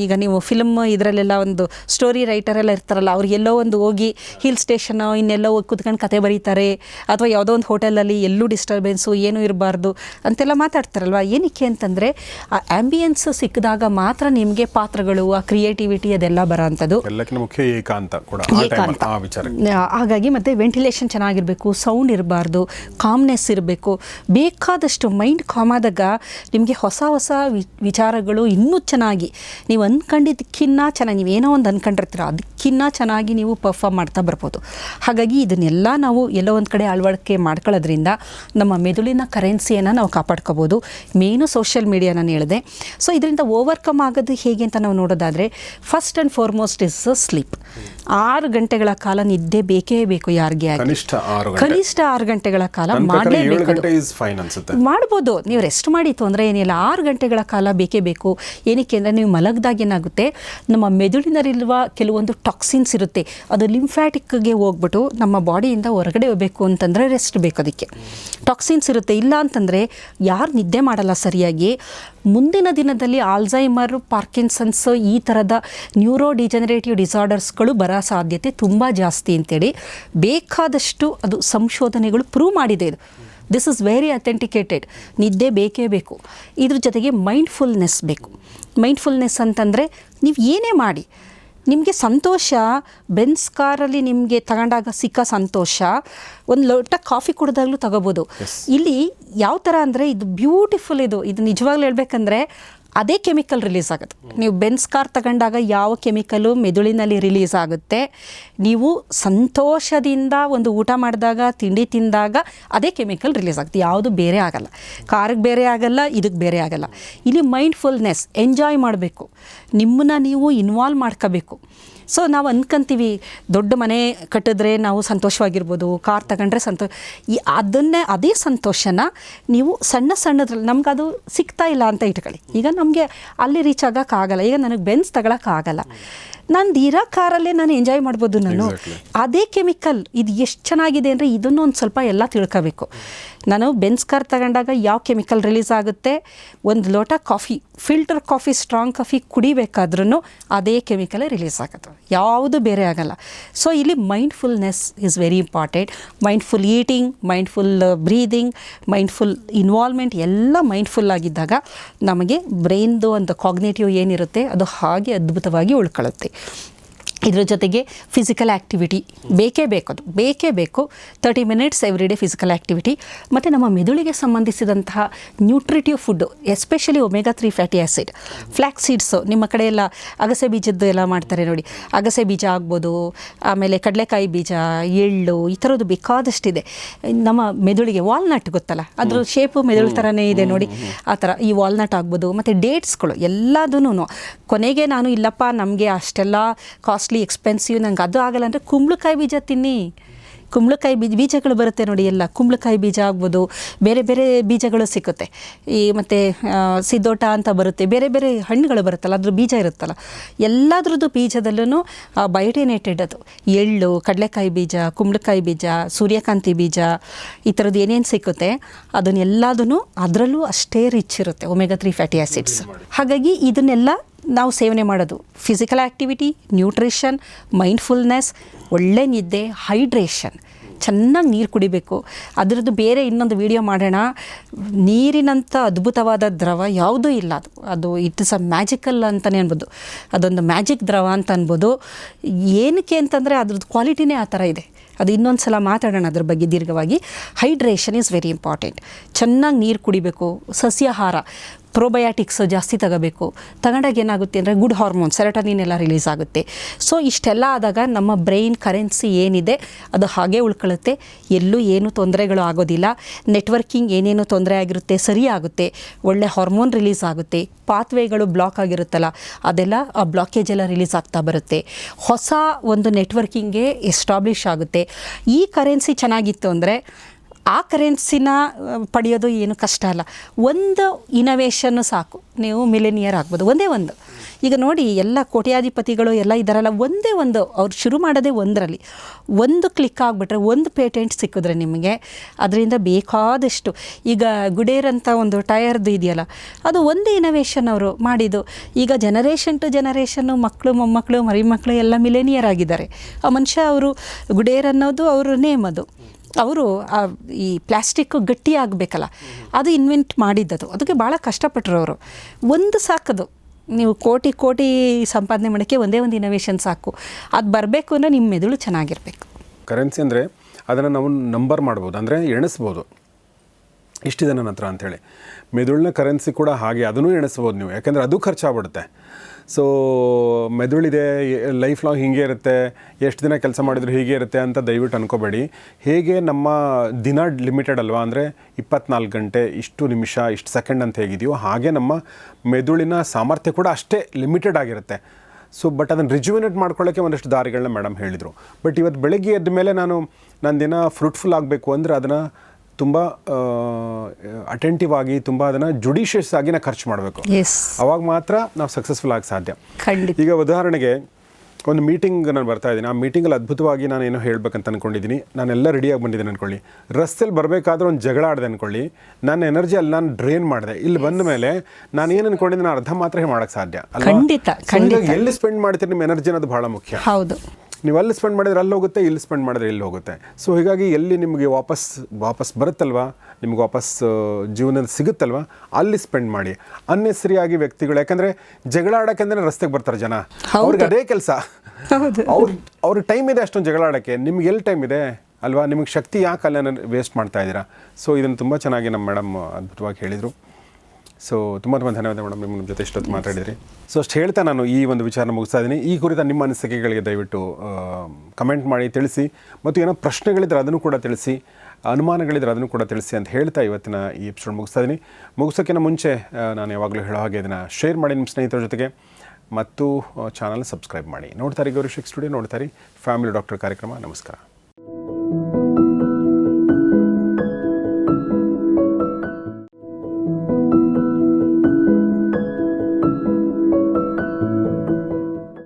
ಈಗ ನೀವು ಫಿಲಮ್ ಇದರಲ್ಲೆಲ್ಲ ಒಂದು ಸ್ಟೋರಿ ರೈಟರ್ ಎಲ್ಲ ಇರ್ತಾರಲ್ಲ ಅವ್ರಿಗೆಲ್ಲೋ ಒಂದು ಹೋಗಿ ಹಿಲ್ ಸ್ಟೇಷನ್ ಇನ್ನೆಲ್ಲೋ ಹೋಗಿ ಕುತ್ಕೊಂಡು ಕತೆ ಬರೀತಾರೆ. ಅಥವಾ ಯಾವುದೋ ಒಂದು ಹೋಟೆಲಲ್ಲಿ ಎಲ್ಲೂ ಡಿಸ್ಟರ್ಬೆನ್ಸು ಏನೂ ಇರಬಾರ್ದು ಅಂತೆಲ್ಲ ಮಾತಾಡ್ತಾರಲ್ವ? ಏನಕ್ಕೆ ಅಂತಂದರೆ ಆ ಆಂಬಿಯನ್ಸ್ ಸಿಕ್ಕಿದಾಗ ಮಾತ್ರ ನಿಮಗೆ ಪಾತ್ರಗಳು ಆ ಕ್ರಿಯೇಟಿವಿಟಿ ಅದೆಲ್ಲ ಬರೋ ಅಂಥದ್ದು ಮುಖ್ಯ ಏಕಾಂತ ಕೂಡ ಹಾಗಾಗಿ ಮತ್ತೆ ವೆಂಟಿಲೇಷನ್ ಚೆನ್ನಾಗಿರಬೇಕು ಸೌಂಡ್ ಇರಬಾರ್ದು ಕಾಮ್ನೆಸ್ ಇರಬೇಕು. ಬೇಕಾದಷ್ಟು ಮೈಂಡ್ ಕಾಮ್ ಆದಾಗ ನಿಮಗೆ ಹೊಸ ಹೊಸ ವಿಚಾರಗಳು ಇನ್ನೂ ಚೆನ್ನಾಗಿ ನೀವು ಅಂದ್ಕೊಂಡಿದ್ದಕ್ಕಿನ್ನ ಚೆನ್ನಾಗಿ ಏನೋ ಒಂದು ಅಂದ್ಕೊಂಡಿರ್ತೀರ ಅದಕ್ಕಿನ್ನ ಚೆನ್ನಾಗಿ ನೀವು ಪರ್ಫಾರ್ಮ್ ಮಾಡ್ತಾ ಬರ್ಬೋದು. ಹಾಗಾಗಿ ಇದನ್ನೆಲ್ಲ ನಾವು ಎಲ್ಲೋ ಒಂದು ಕಡೆ ಅಳವಡಿಕೆ ಮಾಡ್ಕೊಳ್ಳೋದ್ರಿಂದ ನಮ್ಮ ಮೆದುಳಿನ ಕರೆನ್ಸಿಯನ್ನು ನಾವು ಕಾಪಾಡ್ಕೋಬೋದು. ಮೇನು ಸೋಷಿಯಲ್ ಮೀಡಿಯಾ ನಾನು ಹೇಳಿದೆ. ಸೊ ಇದರಿಂದ ಓವರ್ಕಮ್ ಆಗೋದು ಹೇಗೆ ಅಂತ ನಾವು ನೋಡೋದಾದರೆ first and foremost is sleep ಆರು ಗಂಟೆಗಳ ಕಾಲ ನಿದ್ದೆ ಬೇಕೇ ಬೇಕು ಯಾರಿಗೆ ಕನಿಷ್ಠ ಆರು ಗಂಟೆಗಳ ಕಾಲ ಮಾಡಲೇಬೇಕು ಮಾಡ್ಬೋದು. ನೀವು ರೆಸ್ಟ್ ಮಾಡಿ ತೊಂದರೆ ಏನಿಲ್ಲ. ಆರು ಗಂಟೆಗಳ ಕಾಲ ಬೇಕೇ ಬೇಕು. ಏನಕ್ಕೆ ಅಂದರೆ ನೀವು ಮಲಗಿದಾಗ ಏನಾಗುತ್ತೆ? ನಮ್ಮ ಮೆದುಳಿನಲ್ಲಿರುವ ಕೆಲವೊಂದು ಟಾಕ್ಸಿನ್ಸ್ ಇರುತ್ತೆ. ಅದು ಲಿಂಫ್ಯಾಟಿಕ್ಗೆ ಹೋಗ್ಬಿಟ್ಟು ನಮ್ಮ ಬಾಡಿಯಿಂದ ಹೊರಗಡೆ ಹೋಗಬೇಕು ಅಂತಂದರೆ ರೆಸ್ಟ್ ಬೇಕು ಅದಕ್ಕೆ. ಟಾಕ್ಸಿನ್ಸ್ ಇರುತ್ತೆ. ಇಲ್ಲ ಅಂತಂದರೆ ಯಾರು ನಿದ್ದೆ ಮಾಡಲ್ಲ ಸರಿಯಾಗಿ. ಮುಂದಿನ ದಿನದಲ್ಲಿ ಆಲ್ಝೈಮರ್ ಪಾರ್ಕಿನ್ಸನ್ಸ್ ಈ ಥರದ ನ್ಯೂರೋ ಡಿಜನರೇಟಿವ್ ಡಿಸಾರ್ಡರ್ಸ್ಗಳು ಬರೋ ಸಾಧ್ಯತೆ ತುಂಬ ಜಾಸ್ತಿ ಅಂತೇಳಿ ಬೇಕಾದಷ್ಟು ಅದು ಸಂಶೋಧನೆಗಳು ಪ್ರೂವ್ ಮಾಡಿದೆ ಇದು. ದಿಸ್ ಇಸ್ ವೆರಿ ಅಥೆಂಟಿಕೇಟೆಡ್ ನಿದ್ದೆ ಬೇಕೇ ಬೇಕು. ಇದ್ರ ಜೊತೆಗೆ ಮೈಂಡ್ಫುಲ್ನೆಸ್ ಬೇಕು. ಮೈಂಡ್ಫುಲ್ನೆಸ್ ಅಂತಂದರೆ ನೀವು ಏನೇ ಮಾಡಿ ನಿಮಗೆ ಸಂತೋಷ ಬೆನ್ಸ್ ಕಾರಲ್ಲಿ ನಿಮಗೆ ತಗೊಂಡಾಗ ಸಿಕ್ಕ ಸಂತೋಷ ಒಂದು ಲೋಟ ಕಾಫಿ ಕುಡ್ದಾಗಲೂ ತಗೋಬೋದು. ಇಲ್ಲಿ ಯಾವ ಥರ ಅಂದರೆ ಇದು ಬ್ಯೂಟಿಫುಲ್ ಇದು. ಇದು ನಿಜವಾಗ್ಲೂ ಹೇಳ್ಬೇಕಂದ್ರೆ ಅದೇ ಕೆಮಿಕಲ್ ರಿಲೀಸ್ ಆಗುತ್ತೆ. ನೀವು ಬೆನ್ಸ್ ಕಾರ್ ತಗೊಂಡಾಗ ಯಾವ ಕೆಮಿಕಲು ಮೆದುಳಿನಲ್ಲಿ ರಿಲೀಸ್ ಆಗುತ್ತೆ, ನೀವು ಸಂತೋಷದಿಂದ ಒಂದು ಊಟ ಮಾಡಿದಾಗ, ತಿಂಡಿ ತಿಂದಾಗ ಅದೇ ಕೆಮಿಕಲ್ ರಿಲೀಸ್ ಆಗುತ್ತೆ. ಯಾವುದು ಬೇರೆ ಆಗಲ್ಲ. ಕಾರಿಗೆ ಬೇರೆ ಆಗಲ್ಲ, ಇದಕ್ಕೆ ಬೇರೆ ಆಗಲ್ಲ. ಇಲ್ಲಿ ಮೈಂಡ್ಫುಲ್ನೆಸ್ ಎಂಜಾಯ್ ಮಾಡಬೇಕು. ನಿಮ್ಮನ್ನ ನೀವು ಇನ್ವಾಲ್ವ್ ಮಾಡ್ಕೋಬೇಕು. ಸೊ ನಾವು ಅನ್ಕಂತೀವಿ ದೊಡ್ಡ ಮನೆ ಕಟ್ಟಿದ್ರೆ ನಾವು ಸಂತೋಷವಾಗಿರ್ಬೋದು ಕಾರ್ ತಗೊಂಡ್ರೆ ಸಂತೋಷ ಈ ಅದನ್ನೇ ಅದೇ ಸಂತೋಷನ ನೀವು ಸಣ್ಣ ಸಣ್ಣದ್ರಲ್ಲಿ ನಮ್ಗೆ ಅದು ಸಿಗ್ತಾ ಇಲ್ಲ ಅಂತ ಇಟ್ಕೊಳ್ಳಿ. ಈಗ ನಮಗೆ ಅಲ್ಲಿ ರೀಚ್ ಆಗೋಕ್ಕಾಗಲ್ಲ ಈಗ ನನಗೆ ಬೆನ್ಸ್ ತಗೊಳಕ್ಕಾಗಲ್ಲ ನಾನು ಇರೋ ಕಾರಲ್ಲೇ ನಾನು ಎಂಜಾಯ್ ಮಾಡ್ಬೋದು ನಾನು. ಅದೇ ಕೆಮಿಕಲ್ ಇದು ಎಷ್ಟು ಚೆನ್ನಾಗಿದೆ ಅಂದರೆ ಇದನ್ನು ಒಂದು ಸ್ವಲ್ಪ ಎಲ್ಲ ತಿಳ್ಕೋಬೇಕು. ನಾನು ಬೆನ್ಸ್ ಕಾರ್ ತಗೊಂಡಾಗ ಯಾವ ಕೆಮಿಕಲ್ ರಿಲೀಸ್ ಆಗುತ್ತೆ? ಒಂದು ಲೋಟ coffee, filter coffee, strong coffee ಕುಡಿಬೇಕಾದ್ರೂ ಅದೇ ಕೆಮಿಕಲೇ ರಿಲೀಸ್ ಆಗುತ್ತೆ. ಯಾವುದು ಬೇರೆ ಆಗಲ್ಲ. ಸೊ ಇಲ್ಲಿ mindfulness is very important mindful eating mindful breathing mindful involvement ಎಲ್ಲ ಮೈಂಡ್ಫುಲ್ ಆಗಿದ್ದಾಗ ನಮಗೆ ಬ್ರೈನ್ದು ಒಂದು ಕಾಗ್ನೇಟಿವ್ ಏನಿರುತ್ತೆ, ಅದು ಹಾಗೆ ಅದ್ಭುತವಾಗಿ ಉಳ್ಕೊಳ್ಳುತ್ತೆ. ಇದ್ರ ಜೊತೆಗೆ ಫಿಸಿಕಲ್ ಆ್ಯಕ್ಟಿವಿಟಿ ಬೇಕೇ ಬೇಕು ಅದು. ಬೇಕೇ ಬೇಕು. Thirty minutes every day physical activity ಮತ್ತು ನಮ್ಮ ಮೆದುಳಿಗೆ ಸಂಬಂಧಿಸಿದಂತಹ nutritive food especially omega three fatty acid flax seeds ನಿಮ್ಮ ಕಡೆ ಎಲ್ಲ ಅಗಸೆ ಬೀಜದ್ದು ಎಲ್ಲ ಮಾಡ್ತಾರೆ ನೋಡಿ. ಅಗಸೆ ಬೀಜ ಆಗ್ಬೋದು ಆಮೇಲೆ ಕಡಲೆಕಾಯಿ ಬೀಜ ಎಳ್ಳು ಈ ಥರದ್ದು ಬೇಕಾದಷ್ಟಿದೆ. ನಮ್ಮ ಮೆದುಳಿಗೆ ವಾಲ್ನಟ್ ಗೊತ್ತಲ್ಲ? ಅದ್ರ ಶೇಪು ಮೆದುಳು ಥರನೇ ಇದೆ ನೋಡಿ. ಆ ಥರ ಈ ವಾಲ್ನಟ್ ಆಗ್ಬೋದು. ಮತ್ತು ಡೇಟ್ಸ್ಗಳು ಎಲ್ಲದೂ ಕೊನೆಗೆ ನಾನು ಇಲ್ಲಪ್ಪ ನಮಗೆ ಅಷ್ಟೆಲ್ಲ ಕಾಸ್ಟ್ಲಿ ಎಕ್ಸ್ಪೆನ್ಸಿವ್ ನಂಗೆ ಅದು ಆಗಲ್ಲ ಅಂದರೆ ಕುಂಬಳಕಾಯಿ ಬೀಜ ತಿನ್ನಿ. ಕುಂಬಳಕಾಯಿ ಬೀಜ, ಬೀಜಗಳು ಬರುತ್ತೆ ನೋಡಿ ಎಲ್ಲ. ಕುಂಬಳಕಾಯಿ ಬೀಜ ಆಗ್ಬೋದು, ಬೇರೆ ಬೇರೆ ಬೀಜಗಳು ಸಿಗುತ್ತೆ. ಈ ಮತ್ತು ಸಿದ್ದೋಟ ಅಂತ ಬರುತ್ತೆ, ಬೇರೆ ಬೇರೆ ಹಣ್ಣುಗಳು ಬರುತ್ತಲ್ಲ ಅದ್ರ ಬೀಜ ಇರುತ್ತಲ್ಲ. ಎಲ್ಲದ್ರದ್ದು ಬೀಜದಲ್ಲೂ ಬಯೋಟಿನೇಟೆಡ್ ಅದು. ಎಳ್ಳು, ಕಡಲೆಕಾಯಿ ಬೀಜ, ಕುಂಬಳಕಾಯಿ ಬೀಜ, ಸೂರ್ಯಕಾಂತಿ ಬೀಜ, ಈ ಥರದ್ದು ಏನೇನು ಸಿಕ್ಕುತ್ತೆ ಅದನ್ನೆಲ್ಲದೂ ಅದರಲ್ಲೂ ಅಷ್ಟೇ ರಿಚ್ ಇರುತ್ತೆ ಒಮೆಗಾ ತ್ರೀ ಫ್ಯಾಟಿ ಆ್ಯಸಿಡ್ಸ್ ಹಾಗಾಗಿ ಇದನ್ನೆಲ್ಲ ನಾವು ಸೇವನೆ ಮಾಡೋದು. ಫಿಸಿಕಲ್ ಆ್ಯಕ್ಟಿವಿಟಿ ನ್ಯೂಟ್ರಿಷನ್ ಮೈಂಡ್ಫುಲ್ನೆಸ್ ಒಳ್ಳೆ ನಿದ್ದೆ ಹೈಡ್ರೇಷನ್ ಚೆನ್ನಾಗಿ ನೀರು ಕುಡಿಬೇಕು. ಅದರದ್ದು ಬೇರೆ ಇನ್ನೊಂದು ವಿಡಿಯೋ ಮಾಡೋಣ. ನೀರಿನಂಥ ಅದ್ಭುತವಾದ ದ್ರವ ಯಾವುದೂ ಇಲ್ಲ. ಅದು ಅದು ಇಟ್ ಇಸ್ ಅ ಮ್ಯಾಜಿಕಲ್ ಅಂತಲೇ ಅನ್ಬೋದು. ಅದೊಂದು ಮ್ಯಾಜಿಕ್ ದ್ರವ ಅಂತ ಅನ್ಬೋದು. ಏನಕ್ಕೆ ಅಂತಂದರೆ ಅದ್ರದ್ದು ಕ್ವಾಲಿಟಿನೇ ಆ ಥರ ಇದೆ. ಅದು ಇನ್ನೊಂದು ಸಲ ಮಾತಾಡೋಣ ಅದ್ರ ಬಗ್ಗೆ ದೀರ್ಘವಾಗಿ. ಹೈಡ್ರೇಷನ್ ಈಸ್ ವೆರಿ ಇಂಪಾರ್ಟೆಂಟ್ ಚೆನ್ನಾಗಿ ನೀರು ಕುಡಿಬೇಕು. ಸಸ್ಯಾಹಾರ. ಪ್ರೋಬಯಾಟಿಕ್ಸ್ ಜಾಸ್ತಿ ತಗೋಬೇಕು. ತಗೊಂಡಾಗ ಏನಾಗುತ್ತೆ ಅಂದರೆ ಗುಡ್ ಹಾರ್ಮೋನ್ ಸೆರಟನಿನ್ ಎಲ್ಲ ರಿಲೀಸ್ ಆಗುತ್ತೆ. ಸೊ ಇಷ್ಟೆಲ್ಲ ಆದಾಗ ನಮ್ಮ ಬ್ರೈನ್ ಕರೆನ್ಸಿ ಏನಿದೆ, ಅದು ಹಾಗೆ ಉಳ್ಕೊಳ್ಳುತ್ತೆ. ಎಲ್ಲೂ ಏನೂ ತೊಂದರೆಗಳು ಆಗೋದಿಲ್ಲ. ನೆಟ್ವರ್ಕಿಂಗ್ ಏನೇನು ತೊಂದರೆ ಆಗಿರುತ್ತೆ, ಸರಿ ಆಗುತ್ತೆ. ಒಳ್ಳೆ ಹಾರ್ಮೋನ್ ರಿಲೀಸ್ ಆಗುತ್ತೆ. ಪಾತ್ವೇಗಳು ಬ್ಲಾಕ್ ಆಗಿರುತ್ತಲ್ಲ, ಅದೆಲ್ಲ ಆ ಬ್ಲಾಕೇಜ್ ಎಲ್ಲ ರಿಲೀಸ್ ಆಗ್ತಾ ಬರುತ್ತೆ. ಹೊಸ ಒಂದು ನೆಟ್ವರ್ಕಿಂಗ್ಗೆ ಎಸ್ಟಾಬ್ಲಿಷ್ ಆಗುತ್ತೆ. ಈ ಕರೆನ್ಸಿ ಚೆನ್ನಾಗಿತ್ತು ಅಂದರೆ ಆ ಕರೆನ್ಸಿನ ಪಡೆಯೋದು ಏನು ಕಷ್ಟ ಅಲ್ಲ. ಒಂದು ಇನೋವೇಷನ್ನು ಸಾಕು. ನೀವು ಮಿಲೇನಿಯರ್ ಆಗ್ಬೋದು. ಒಂದೇ ಒಂದು. ಈಗ ನೋಡಿ, ಎಲ್ಲ ಕೋಟ್ಯಾಧಿಪತಿಗಳು ಎಲ್ಲ ಇದ್ದಾರಲ್ಲ, ಒಂದೇ ಒಂದು. ಅವ್ರು ಶುರು ಮಾಡೋದೇ ಒಂದರಲ್ಲಿ. ಒಂದು ಕ್ಲಿಕ್ ಆಗಿಬಿಟ್ರೆ, ಒಂದು ಪೇಟೆಂಟ್ ಸಿಕ್ಕಿದ್ರೆ ನಿಮಗೆ ಅದರಿಂದ ಬೇಕಾದಷ್ಟು. ಈಗ ಗುಡೇರ್ ಅಂತ ಒಂದು ಟಯರ್ದು ಇದೆಯಲ್ಲ, ಅದು ಒಂದೇ ಇನೋವೇಷನ್ ಅವರು ಮಾಡಿದ್ದು. ಈಗ ಜನರೇಷನ್ ಟು ಜನರೇಷನ್ನು ಮಕ್ಕಳು, ಮೊಮ್ಮಕ್ಕಳು ಮರಿ ಮಕ್ಕಳು ಎಲ್ಲ ಮಿಲೇನಿಯರ್ ಆಗಿದ್ದಾರೆ. ಆ ಮನುಷ್ಯ ಅವರು ಗುಡೇರ್ ಅನ್ನೋದು ಅವರು ನೇಮ್ ಅದು. ಅವರು ಈ ಪ್ಲಾಸ್ಟಿಕ್ ಗಟ್ಟಿ ಆಗಬೇಕಲ್ಲ, ಅದು ಇನ್ವೆಂಟ್ ಮಾಡಿದ್ದದು. ಅದಕ್ಕೆ ಭಾಳ ಕಷ್ಟಪಟ್ಟರು ಅವರು. ಒಂದು ಸಾಕದು. ನೀವು ಕೋಟಿ ಕೋಟಿ ಸಂಪಾದನೆ ಮಾಡೋಕ್ಕೆ ಒಂದೇ ಒಂದು ಇನೋವೇಷನ್ ಸಾಕು. ಅದು ಬರಬೇಕು ಅಂದರೆ ನಿಮ್ಮ ಮೆದುಳು ಚೆನ್ನಾಗಿರಬೇಕು. ಕರೆನ್ಸಿ ಅಂದರೆ ಅದನ್ನು ನಾವು ನಂಬರ್ ಮಾಡ್ಬೋದು, ಅಂದರೆ ಎಣಿಸ್ಬೋದು. ಇಷ್ಟಿದೆ ನನ್ನ ಹತ್ರ ಅಂಥೇಳಿ. ಮೆದುಳಿನ ಕರೆನ್ಸಿ ಕೂಡ ಹಾಗೆ ಅದನ್ನು ಎಣಿಸ್ಬೋದು ನೀವು. ಯಾಕೆಂದರೆ ಅದು ಖರ್ಚಾಗ್ಬಿಡುತ್ತೆ. ಸೊ ಮೆದುಳಿದೆ ಲೈಫ್ ಲಾಂಗ್ ಹೀಗೆ ಇರುತ್ತೆ, ಎಷ್ಟು ದಿನ ಕೆಲಸ ಮಾಡಿದ್ರು ಹೀಗೆ ಇರುತ್ತೆ ಅಂತ ದಯವಿಟ್ಟು ಅನ್ಕೋಬೇಡಿ. ಹೇಗೆ ನಮ್ಮ ದಿನ ಲಿಮಿಟೆಡ್ ಅಲ್ವಾ? ಅಂದರೆ ಇಪ್ಪತ್ನಾಲ್ಕು ಗಂಟೆ, ಇಷ್ಟು ನಿಮಿಷ, ಇಷ್ಟು ಸೆಕೆಂಡ್ ಅಂತ ಹೇಗಿದೆಯೋ, ಹಾಗೆ ನಮ್ಮ ಮೆದುಳಿನ ಸಾಮರ್ಥ್ಯ ಕೂಡ ಅಷ್ಟೇ ಲಿಮಿಟೆಡ್ ಆಗಿರುತ್ತೆ. ಸೊ ಬಟ್ ಅದನ್ನು ರಿಜುವಿನೇಟ್ ಮಾಡ್ಕೊಳ್ಳೋಕ್ಕೆ ಒಂದಷ್ಟು ದಾರಿಗಳನ್ನ ಮೇಡಮ್ ಹೇಳಿದರು. ಬಟ್ ಇವತ್ತು ಬೆಳಗ್ಗೆ ಎದ್ದ ಮೇಲೆ ನಾನು ನನ್ನ ದಿನ ಫ್ರೂಟ್ಫುಲ್ ಆಗಬೇಕು ಅಂದರೆ ಅದನ್ನು ತುಂಬ ಅಟೆಂಟಿವ್ ಆಗಿ ತುಂಬ ಅದನ್ನು ಜುಡಿಷಿಯಸ್ ಆಗಿ ನಾವು ಖರ್ಚು ಮಾಡಬೇಕು. ಅವಾಗ ಮಾತ್ರ ನಾವು ಸಕ್ಸಸ್ಫುಲ್ ಆಗಿ ಸಾಧ್ಯ. ಈಗ ಉದಾಹರಣೆಗೆ ಒಂದು ಮೀಟಿಂಗ್ ನಾನು ಬರ್ತಾ ಇದ್ದೀನಿ. ಆ ಮೀಟಿಂಗಲ್ಲಿ ಅದ್ಭುತವಾಗಿ ನಾನು ಏನೋ ಹೇಳಬೇಕಂತ ಅಂದ್ಕೊಂಡಿದ್ದೀನಿ ನಾನೆಲ್ಲ ರೆಡಿಯಾಗಿ ಬಂದಿದ್ದೀನಿ ಅಂದ್ಕೊಳ್ಳಿ ರಸ್ತೆಯಲ್ಲಿ ಬರಬೇಕಾದ್ರೆ ಒಂದು ಜಗಳ ಆಡಿದೆ ಅಂದ್ಕೊಳ್ಳಿ ನನ್ನ ಎನರ್ಜಿ ಅಲ್ಲಿ ನಾನು ಡ್ರೈನ್ ಮಾಡಿದೆ. ಇಲ್ಲಿ ಬಂದ ಮೇಲೆ ನಾನು ಏನು ಅಂದ್ಕೊಂಡಿದ್ದೀನಿ ನಾನು ಅರ್ಧ ಮಾತ್ರ ಮಾಡೋಕ್ಕೆ ಸಾಧ್ಯ ಅಲ್ಲ. ಎಲ್ಲಿ ಸ್ಪೆಂಡ್ ಮಾಡ್ತೀನಿ ನಿಮ್ಮ ಎನರ್ಜಿ ಅನ್ನೋದು ಭಾಳ ಮುಖ್ಯ. ಹೌದು. ನೀವು ಅಲ್ಲಿ ಸ್ಪೆಂಡ್ ಮಾಡಿದ್ರೆ ಅಲ್ಲಿ ಹೋಗುತ್ತೆ ಇಲ್ಲಿ ಸ್ಪೆಂಡ್ ಮಾಡಿದ್ರೆ ಇಲ್ಲಿ ಹೋಗುತ್ತೆ. ಸೊ ಹೀಗಾಗಿ ಎಲ್ಲಿ ನಿಮಗೆ ವಾಪಸ್ ವಾಪಸ್ ಬರುತ್ತಲ್ವಾ? ನಿಮ್ಗೆ ವಾಪಸ್ ಜೀವನದಲ್ಲಿ ಸಿಗುತ್ತಲ್ವಾ? ಅಲ್ಲಿ ಸ್ಪೆಂಡ್ ಮಾಡಿ. ಅನ್ನೆಸರಿಯಾಗಿ ವ್ಯಕ್ತಿಗಳು ಯಾಕಂದರೆ ಜಗಳ ಆಡೋಕೆಂದ್ರೆ ರಸ್ತೆಗೆ ಬರ್ತಾರೆ ಜನ. ಅವ್ರಿಗೆ ಅದೇ ಕೆಲಸ. ಅವ್ರ ಅವ್ರ ಟೈಮ್ ಇದೆ ಅಷ್ಟೊಂದು ಜಗಳ ಆಡೋಕ್ಕೆ. ನಿಮ್ಗೆ ಎಲ್ಲಿ ಟೈಮ್ ಇದೆ? ಅಲ್ವಾ? ನಿಮಗೆ ಶಕ್ತಿ ಯಾಕೆ ಅಲ್ಲ ವೇಸ್ಟ್ ಮಾಡ್ತಾ ಇದ್ದೀರಾ? ಸೊ ಇದನ್ನು ತುಂಬ ಚೆನ್ನಾಗಿ ನಮ್ಮ ಮೇಡಮ್ ಅದ್ಭುತವಾಗಿ ಹೇಳಿದರು. ಸೊ ತುಂಬ ತುಂಬ ಧನ್ಯವಾದ ಮೇಡಮ್ ನಿಮ್ಮ ಜೊತೆ ಇಷ್ಟೊತ್ತು ಮಾತಾಡಿದ್ರಿ. ಸೊ ಅಷ್ಟು ಹೇಳ್ತಾ ನಾನು ಈ ಒಂದು ವಿಚಾರ ಮುಗಿಸ್ತಾ ಇದ್ದೀನಿ. ಈ ಕುರಿತ ನಿಮ್ಮ ಅನಿಸಿಕೆಗಳಿಗೆ ದಯವಿಟ್ಟು ಕಮೆಂಟ್ ಮಾಡಿ, ತಿಳಿಸಿ. ಮತ್ತು ಏನೋ ಪ್ರಶ್ನೆಗಳಿದ್ರೆ ಅದನ್ನು ಕೂಡ ತಿಳಿಸಿ, ಅನುಮಾನಗಳಿದ್ರೆ ಅದನ್ನು ಕೂಡ ತಿಳಿಸಿ ಅಂತ ಹೇಳ್ತಾ ಇವತ್ತಿನ ಈ ಎಪಿಸೋಡ್ ಮುಗಿಸ್ತಾ ಇದ್ದೀನಿ. ಮುಗಿಸೋಕ್ಕಿಂತ ಮುಂಚೆ ನಾನು ಯಾವಾಗಲೂ ಹೇಳೋ ಹಾಗೆ ಇದನ್ನು ಶೇರ್ ಮಾಡಿ ನಿಮ್ಮ ಸ್ನೇಹಿತರ ಜೊತೆಗೆ. ಮತ್ತು ಚಾನಲ್ ಸಬ್ಸ್ಕ್ರೈಬ್ ಮಾಡಿ. ನೋಡ್ತಾರೆ ಗೌರಿಶಿಕ್ ಸ್ಟುಡಿಯೋ ನೋಡ್ತಾರೆ ಫ್ಯಾಮಿಲಿ ಡಾಕ್ಟರ್ ಕಾರ್ಯಕ್ರಮ. ನಮಸ್ಕಾರ.